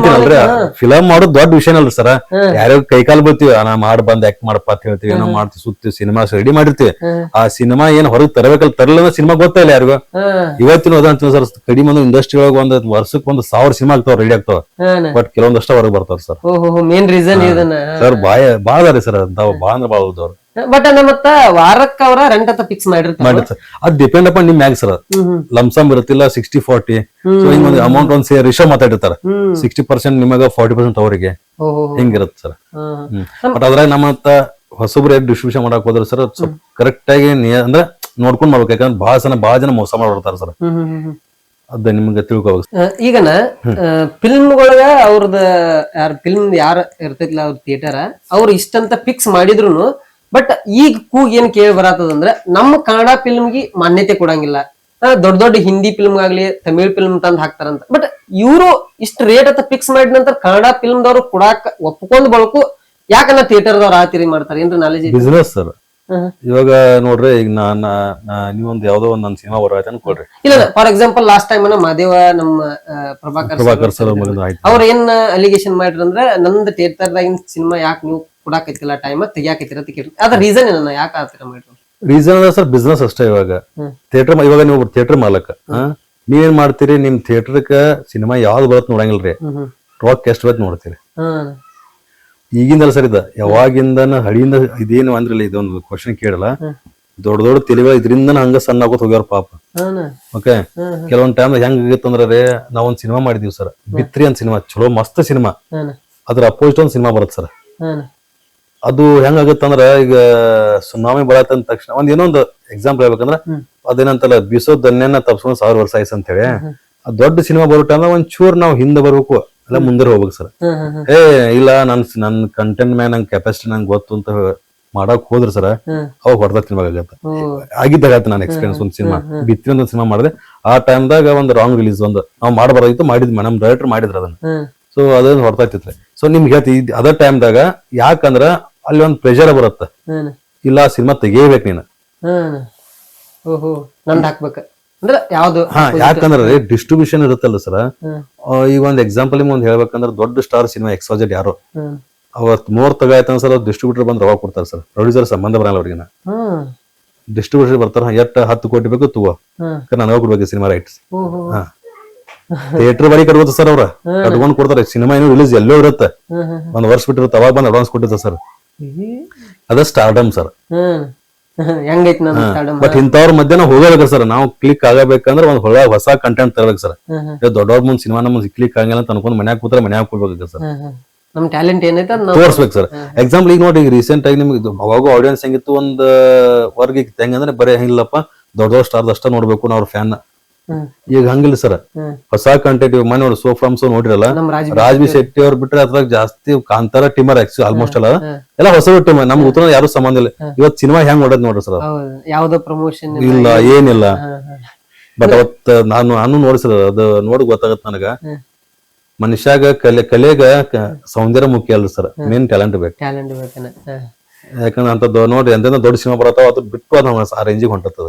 ಫಿಲಮ್ ಮಾಡೋದು ದೊಡ್ಡ ವಿಷಯ ಅಲ್ರಿ ಸರ್? ಯಾರ್ಯಾರ ಕೈಕಾಲು ಬರ್ತೀವಿ ನಾ ಮಾಡ್ ಬಂದ್ ಆಕ್ಟ್ ಮಾಡಪ್ಪ ಅಂತ ಹೇಳ್ತೀವಿ ಏನೋ ಮಾಡ್ತೀವಿ ಸುತ್ತೀವಿ ಸಿನಿಮಾ ರೆಡಿ ಮಾಡಿರ್ತೀವಿ. ಆ ಸಿನಿಮಾ ಏನ್ ಹೊರಗೆ ತರಬೇಕಲ್ಲ ತರಲ್ಲ ಸಿನಿಮಾ ಗೊತ್ತಿಲ್ಲ ಯಾರಿಗೂ. ಇವತ್ತಿನ ಅಂತೀವಿ ಸರ್ ಕಡಿಮೆ ಒಂದು ಇಂಡಸ್ಟ್ರಿ ಒಳಗೆ ಒಂದ್ ವರ್ಷಕ್ಕೆ ಒಂದು ಸಾವಿರ ಸಿನಿಮಾ ಆಗ್ತಾವ ರೆಡಿ ಆಗ್ತಾವ. ಬಟ್ ಕೆಲವೊಂದಷ್ಟ ಹೊರಗೆ ಬರ್ತಾವ ಸರ್. ಮೇನ್ ರೀಸನ್ ಸರ್ ಬಾಯ ಬಾಳ ಅದಾರಿ ಸರ್ ಅಂತಾವ ಬಾಳ ಅಂದ್ರೆ ಬಾಳ ಬಟ್ ನಮ್ಮ ಮತ್ತ ವಾರಕ್ಕ ಅವ್ರ ರೆಂಟ್ ಅಂತ ಫಿಕ್ಸ್ ಮಾಡಿರ್ತಾರೆ. ಅದ್ ಡಿಪೆಂಡ್ ಅಪಾನ್ ನಿಮ್ ಮ್ಯಾಗ್ ಸರ್. ಲಮ್ಸಮ್ ಇರುತ್ತಿಲ್ಲ ಸಿಕ್ಸ್ಟಿ ಫಾರ್ಟಿ ಸೊ ಹಿಂಗ್ ಒಂದು ಅಮೌಂಟ್ ಒಂದ್ ಸೇರ್ ರಿಷೋ ಮಾತಾಡಿರ್ತಾರ. ಹ್ಮ್. ಸಿಕ್ಸ್ಟಿ ಪರ್ಸೆಂಟ್ ನಿಮಗ ಫಾರ್ಟಿ ಪರ್ಸೆಂಟ್ ಅವರಿಗೆ. ಓಹೋ. ಹಿಂಗಿರುತ್ತೆ ಸರ್. ಬಟ್ ಅದ್ರಾಗ ನಮ್ಮ ಹತ್ತ ಹೊಸಬ್ರು ಡಿಸ್ಟ್ರಿಬ್ಯೂಷನ್ ಮಾಡಕ್ ಹೋದ್ರೆ ಸರ್ ಸ್ವಲ್ಪ ಕರೆಕ್ಟ್ ಆಗಿ ನಿಯ- ಅಂದ್ರೆ ನೋಡ್ಕೊಂಡ್ ಮಾಡ್ಬೇಕು. ಯಾಕಂದ್ರೆ ಬಹಳ ಜನ ಬಹಳ ಜನ ಮೋಸ ಮಾಡ್ಬಿಡ್ತಾರೆ ಸರ್. ಹ್ಮ್ ಹ್ಮ್ ಹ್ಮ್ ಅದ ನಿಮ್ಗೆ ತಿಳ್ಕೊಬೇಕು ಆ, ಫಿಲ್ಮ್ ಒಳಗ ಅವ್ರದ ಯಾರ ಫಿಲ್ಮ್ ಯಾರ ಇರ್ತೈತಿಲ್ಲ ಅವ್ರ ಥಿಯೇಟರ್ ಅವ್ರು ಇಷ್ಟಂತ ಫಿಕ್ಸ್ ಮಾಡಿದ್ರು ಬಟ್ ಈಗ ಕೂಗ್ ಏನ್ ಕೇಳಿ ಬರತ್ತದಂದ್ರ ನಮ್ಮ ಕನ್ನಡ ಫಿಲ್ಮ್ಗೆ ಮಾನ್ಯತೆ ಕೊಡಂಗಿಲ್ಲ. ದೊಡ್ಡ ದೊಡ್ಡ ಹಿಂದಿ ಫಿಲ್ಮ್ ಆಗ್ಲಿ ತಮಿಳ್ ಫಿಲ್ಮ್ ತಂದ್ ಹಾಕ್ತಾರಂತ. ಬಟ್ ಇವರು ಇಷ್ಟ ರೇಟ್ ಅಂತ ಫಿಕ್ಸ್ ಮಾಡಿದ ನಂತರ ಕನ್ನಡ ಫಿಲ್ಮ್ದವ್ರು ಕೊಡಾಕ ಒಪ್ಕೊಂಡ್ ಬಳಕು ಯಾಕನ್ನ ಥಿಯೇಟರ್ ದವ್ರು ಆತಿರಿ ಮಾಡ್ತಾರೆ? ಏನ್ರ ನಾಲೆಜ್ ಬಿಸ್ನೆಸ್ ಸರ್. ಇವಾಗ ನೋಡ್ರಿ ಈಗ ನಾನ ನೀವೊಂದ್ ಯಾವ್ದೋ ಒಂದ್ ನನ್ ಸಿನಿಮಾ ಬರೋ ಅನ್ಕೊಳ್ರಿ ಇಲ್ಲ for example last time Madeva ನಮ್ಮ ಪ್ರಭಾಕರ್ ಪ್ರಭಾಕರ್ ಸರ್ ಅವ್ರ ಏನ್ ಅಲಿಗೇಷನ್ ನಂದ ನಂದ್ ಥಿಯೇಟರ್ದಾಗಿನ ಸಿನಿಮಾ ಯಾಕೆ ನೀವು ಕೊಡಾಕೈತಿಲ್ಲ ಟೈಮ್ ತೆಗಿಯಾಕೈತಿರ ಅದ್ರ ರೀಸನ್ ಏನ ಯಾಕೆ ಆತರ ಮಾಡ್ರಿ? ರೀಸನ್ ಅದ ಸರ್ ಬಿಸ್ನೆಸ್ ಅಷ್ಟೇ ಇವಾಗ. ಥಿಯೇಟರ್ ಇವಾಗ ನೀವು ಥಿಯೇಟರ್ ಮಾಲಕ? ನೀವೇನ್ ಮಾಡ್ತೀರಿ? ನಿಮ್ ಥಿಯೇಟರ್ಕ ಸಿನಿಮಾ ಯಾವ್ದು ಬರತ್ ನೋಡಂಗಿಲ್ರಿ. ರಾಕ್ ಎಷ್ಟು ಬರತ್ ನೋಡ್ತೀರಿ. ಈಗಿಂದಲ್ಲ ಸರ್ ಇದ ಯಾವಾಗಿಂದನ ಹಳಿಯಿಂದ ಇದೇನು ಅಂದ್ರಲ್ಲ ಇದೊಂದು ಕ್ವಶನ್ ಕೇಳಲ್ಲ. ದೊಡ್ಡ ದೊಡ್ಡ ತಿಳಿವ ಇದರಿಂದ ಹಂಗ ಸಣ್ಣ ಆಗೋತ್ ಹೋಗ್ಯಾರ ಪಾಪ. ಓಕೆ. ಕೆಲವೊಂದ್ ಟೈಮ್ ಹೆಂಗ್ ಅಂದ್ರೆ ರೀ ನಾವೊಂದ್ ಸಿನಿಮಾ ಮಾಡಿದೀವಿ ಸರ್ ಬಿತ್ರಿ ಅಂತ ಸಿನಿಮಾ ಚಲೋ ಮಸ್ತ್ ಸಿನಿಮಾ ಅದ್ರ ಅಪೋಸಿಟ್ ಒಂದ್ ಸಿನಿಮಾ ಬರುತ್ತೆ ಸರ್ ಅದು ಹೆಂಗ್ ಅಂದ್ರೆ ಈಗ ಸುನಾಮಿ ಬರತ್ತಂದ ತಕ್ಷಣ ಒಂದ್ ಏನೋ ಒಂದು ಎಕ್ಸಾಂಪಲ್ ಹೇಳ್ಬೇಕಂದ್ರ ಅದೇನಂತಲ್ಲ ಬಿಸೋ ದನ್ಯನ ತಪ್ಸ್ಕೊಂಡ್ ಸಾವಿರ ವರ್ಷ ಆಯ್ಸ್ ಅಂತ ಹೇಳಿ ಆ ದೊಡ್ಡ ಸಿನಿಮಾ ಬರೋ ಟೈಮ್ ಒಂದ್ ಚೂರ್ ನಾವ್ ಹಿಂದೆ ಬರ್ಬೇಕು ಅಲ್ಲ ಮುಂದೆ ಹೋಗ್ಬೇಕು ಸರ್. ಏ ಇಲ್ಲ ನನ್ ನನ್ ಕಂಟೆಂಟ್ ಮ್ಯಾನ್ ನಂಗೆ ಕೆಪಾಸಿಟಿ ನಂಗೆ ಗೊತ್ತು ಅಂತ ಮಾಡಕ್ ಹೋದ್ರ ಸರ್. ಅವಾಗ ಹೊಡೆದ ತಿನ್ಬೇಕಾಗತ್ತ ಆಗಿದ್ದಾಗತ್ತೆ ನಾನು ಎಕ್ಸ್ಪೀರಿಯನ್ಸ್ ಒಂದು ಸಿನಿಮಾ. ಬಿತ್ತಿ ಒಂದು ಸಿನಿಮಾ ಮಾಡಿದೆ. ಆ ಟೈಮ್ದಾಗ ಒಂದು ರಾಂಗ್ ರಿಲೀಸ್ ಒಂದು ನಾವು ಮಾಡಬಾರ್ದಿತ್ತು ಮಾಡಿದ್ವಿ ನಮ್ ಡೈರೆಕ್ಟರ್ ಮಾಡಿದ್ರ ಅದನ್ನ. ಸೊ ಅದನ್ನ ಹೊಡ್ತಾಯ್ತಿತ್ರಿ ಸೊ ನಿಮ್ಗೆ ಹೇಳ್ತಿ ಅದ ಟೈಮ್ದಾಗ ಯಾಕಂದ್ರ ಅಲ್ಲಿ ಒಂದು ಪ್ರೆಷರ್ ಬರುತ್ತೆ ಇಲ್ಲ ಸಿನಿಮಾ ತೆಗೆಯಬೇಕು ನೀನು. ಓಹೋ ನಂದ್ ಹಾಕ್ಬೇಕ. ಅಂದ್ರ ಯಾವ್ದು? ಹಾ ಯಾಕಂದ್ರೆ ಡಿಸ್ಟ್ರಿಬ್ಯೂಷನ್ ಇರುತ್ತಲ್ಲ ಸರ್ ಈಗ ಒಂದ್ ಎಕ್ಸಾಂಪಲ್ ಒಂದ್ ಹೇಳ್ಬೇಕಂದ್ರೆ ದೊಡ್ಡ ಸ್ಟಾರ್ ಸಿನಿಮಾ ಎಕ್ಸಾಜೆಟ್ ಯಾರು? ಅವತ್ತು ಅವತ್ ಮೂರ್ ತಗಾಯ್ತಾನ ಸರ್ ಡಿಸ್ಟ್ರಿಬ್ಯೂಟರ್ ಬಂದ್ ರೊಕ್ಕ ಕೊಡ್ತಾರೆ ಸರ್ ಪ್ರೊಡ್ಯೂಸರ್ ಸಂಬಂಧ ಬರಲ್ಲ ಅವ್ರಿಗೆ ಡಿಸ್ಟ್ರಿಬ್ಯೂಷನ್ ಡಿಸ್ಟ್ರಿಬ್ಯೂಟರ್ ಬರ್ತಾರ ಎಷ್ಟ್ ಹತ್ತು ಕೋಟಿ ಬೇಕು ತಗೋ. ನನಗ ಕೊಡ್ಬೇಕು ಸಿನಿಮಾ ರೈಟ್ಸ್ ಥಿಯೇಟರ್ ಬಳಿ ಕಟ್ಬೋದು ಸರ್ ಅವ್ರ. ಕಟ್ಕೊಂಡ್ ಕೊಡ್ತಾರೆ. ಸಿನಿಮಾ ಏನು ರಿಲೀಸ್ ಎಲ್ಲೋ ಇರುತ್ತೆ. ಒಂದ್ ವರ್ಷ ಬಿಟ್ಟಿರುತ್ತೆ ಅವಾಗ ಬಂದ್ ಅಡ್ವಾನ್ಸ್ ಕೊಟ್ಟಿರ್ತಾರೆ ಸರ್ ಅದ ಸ್ಟಾರ್ಡಮ್ ಸರ್ ಹೆಂಗೈತಿ ಸ್ಟಾರ್ಡಮ್ ಬಟ್ ಇಂಥವ್ರ ಮಧ್ಯೆ ನಾವು ಹೋಗಬೇಕು ಸರ್ ನಾವು ಕ್ಲಿಕ್ ಆಗಬೇಕಂದ್ರೆ ಒಂದ್ ಹೊಳ ಹೊಸ ಕಂಟೆಂಟ್ ತರಬೇಕು ಸರ್ ದೊಡ್ಡವ್ರ ಮುಂದ್ ಸಿನಿಮಾ ನಮ್ಗೆ ಕ್ಲಿಕ್ ಆಗಿಲ್ಲ ಅಂತ ಅನ್ಕೊಂಡು ಮನ್ಯಾಗ ಕೂತ್ರೆ ಮನ್ಯಾಗ ಕೊಡ್ಬೇಕು ಸರ್ ನಮ್ ಟ್ಯಾಲೆಂಟ್ ಏನೈತೆ ತೋರಿಸ್ಬೇಕು ಸರ್ ಎಕ್ಸಾಂಪಲ್ ಈಗ ನೋಡಿ ಈಗ ರೀಸೆಂಟ್ ಆಗಿ ನಿಮ್ಗೆ ಅವಾಗ ಆಡಿಯನ್ಸ್ ಹೆಂಗಿತ್ತು ಒಂದ್ ವರ್ಗ ಇತ್ತು ಹೆಂಗಂದ್ರೆ ಬರೀ ಹೆಂಗಿಲ್ಲಪ್ಪ ದೊಡ್ಡ ದೊಡ್ಡ ಸ್ಟಾರ್ ಅಷ್ಟ ನೋಡ್ಬೇಕು ನಾವು ಫ್ಯಾನ್ ಈಗ ಹಂಗಿಲ್ಲ ಸರ್. ಹೊಸ ಕಂಟೆಂಟ್ ಇವಾಗ ಮನೆ ಸೋ ಫ್ರಮ್ ಸೋ ನೋಡಿರಲ್ಲ? ರಾಜ್ವಿ ಶೆಟ್ಟಿ ಅವ್ರು ಬಿಟ್ರೆ ಅದ್ರಾಗ ಜಾಸ್ತಿ ಕಾಂತಾರ ಟೀಮರ್ ಆಲ್ಮೋಸ್ಟ್ ಅಲ್ಲ. ಎಲ್ಲ ಹೊಸ ಟೀಮ್ ನಮ್ ಉತ್ತರ ಯಾರು ಸಂಬಂಧ ಇಲ್ಲ. ಇವತ್ ಸಿನಿಮಾ ಹೆಂಗ್ ನೋಡೋದ್ ನೋಡ್ರಿ ಸರ್ ಯಾವ್ದೋ ಪ್ರಮೋಷನ್ ಇಲ್ಲ ಏನಿಲ್ಲ. ಬಟ್ ಅವತ್ ನಾನು ನಾನು ನೋಡಿ ಸರ್ ಅದು ನೋಡಿ ಗೊತ್ತಾಗತ್ ನನಗ. ಮನುಷ್ಯಾಗ ಕಲೆ ಕಲೆಗ ಸೌಂದರ್ಯ ಮುಖ್ಯ ಅಲ್ರಿ ಸರ್. ಮೇನ್ ಟ್ಯಾಲೆಂಟ್ ಬೇಕು. ಟ್ಯಾಲೆಂಟ್ ಬೇಕನ? ಯಾಕಂದ್ರೆ ಅಂತ ನೋಡಿ ಎಂತ ದೊಡ್ಡ ಸಿನಿಮಾ ಬರತ್ತಾವ ಅದು ಬಿಟ್ಟು ಅದ ಆ ರೇಂಜಿಗೆ ಹೊಂಟತ್ತದ.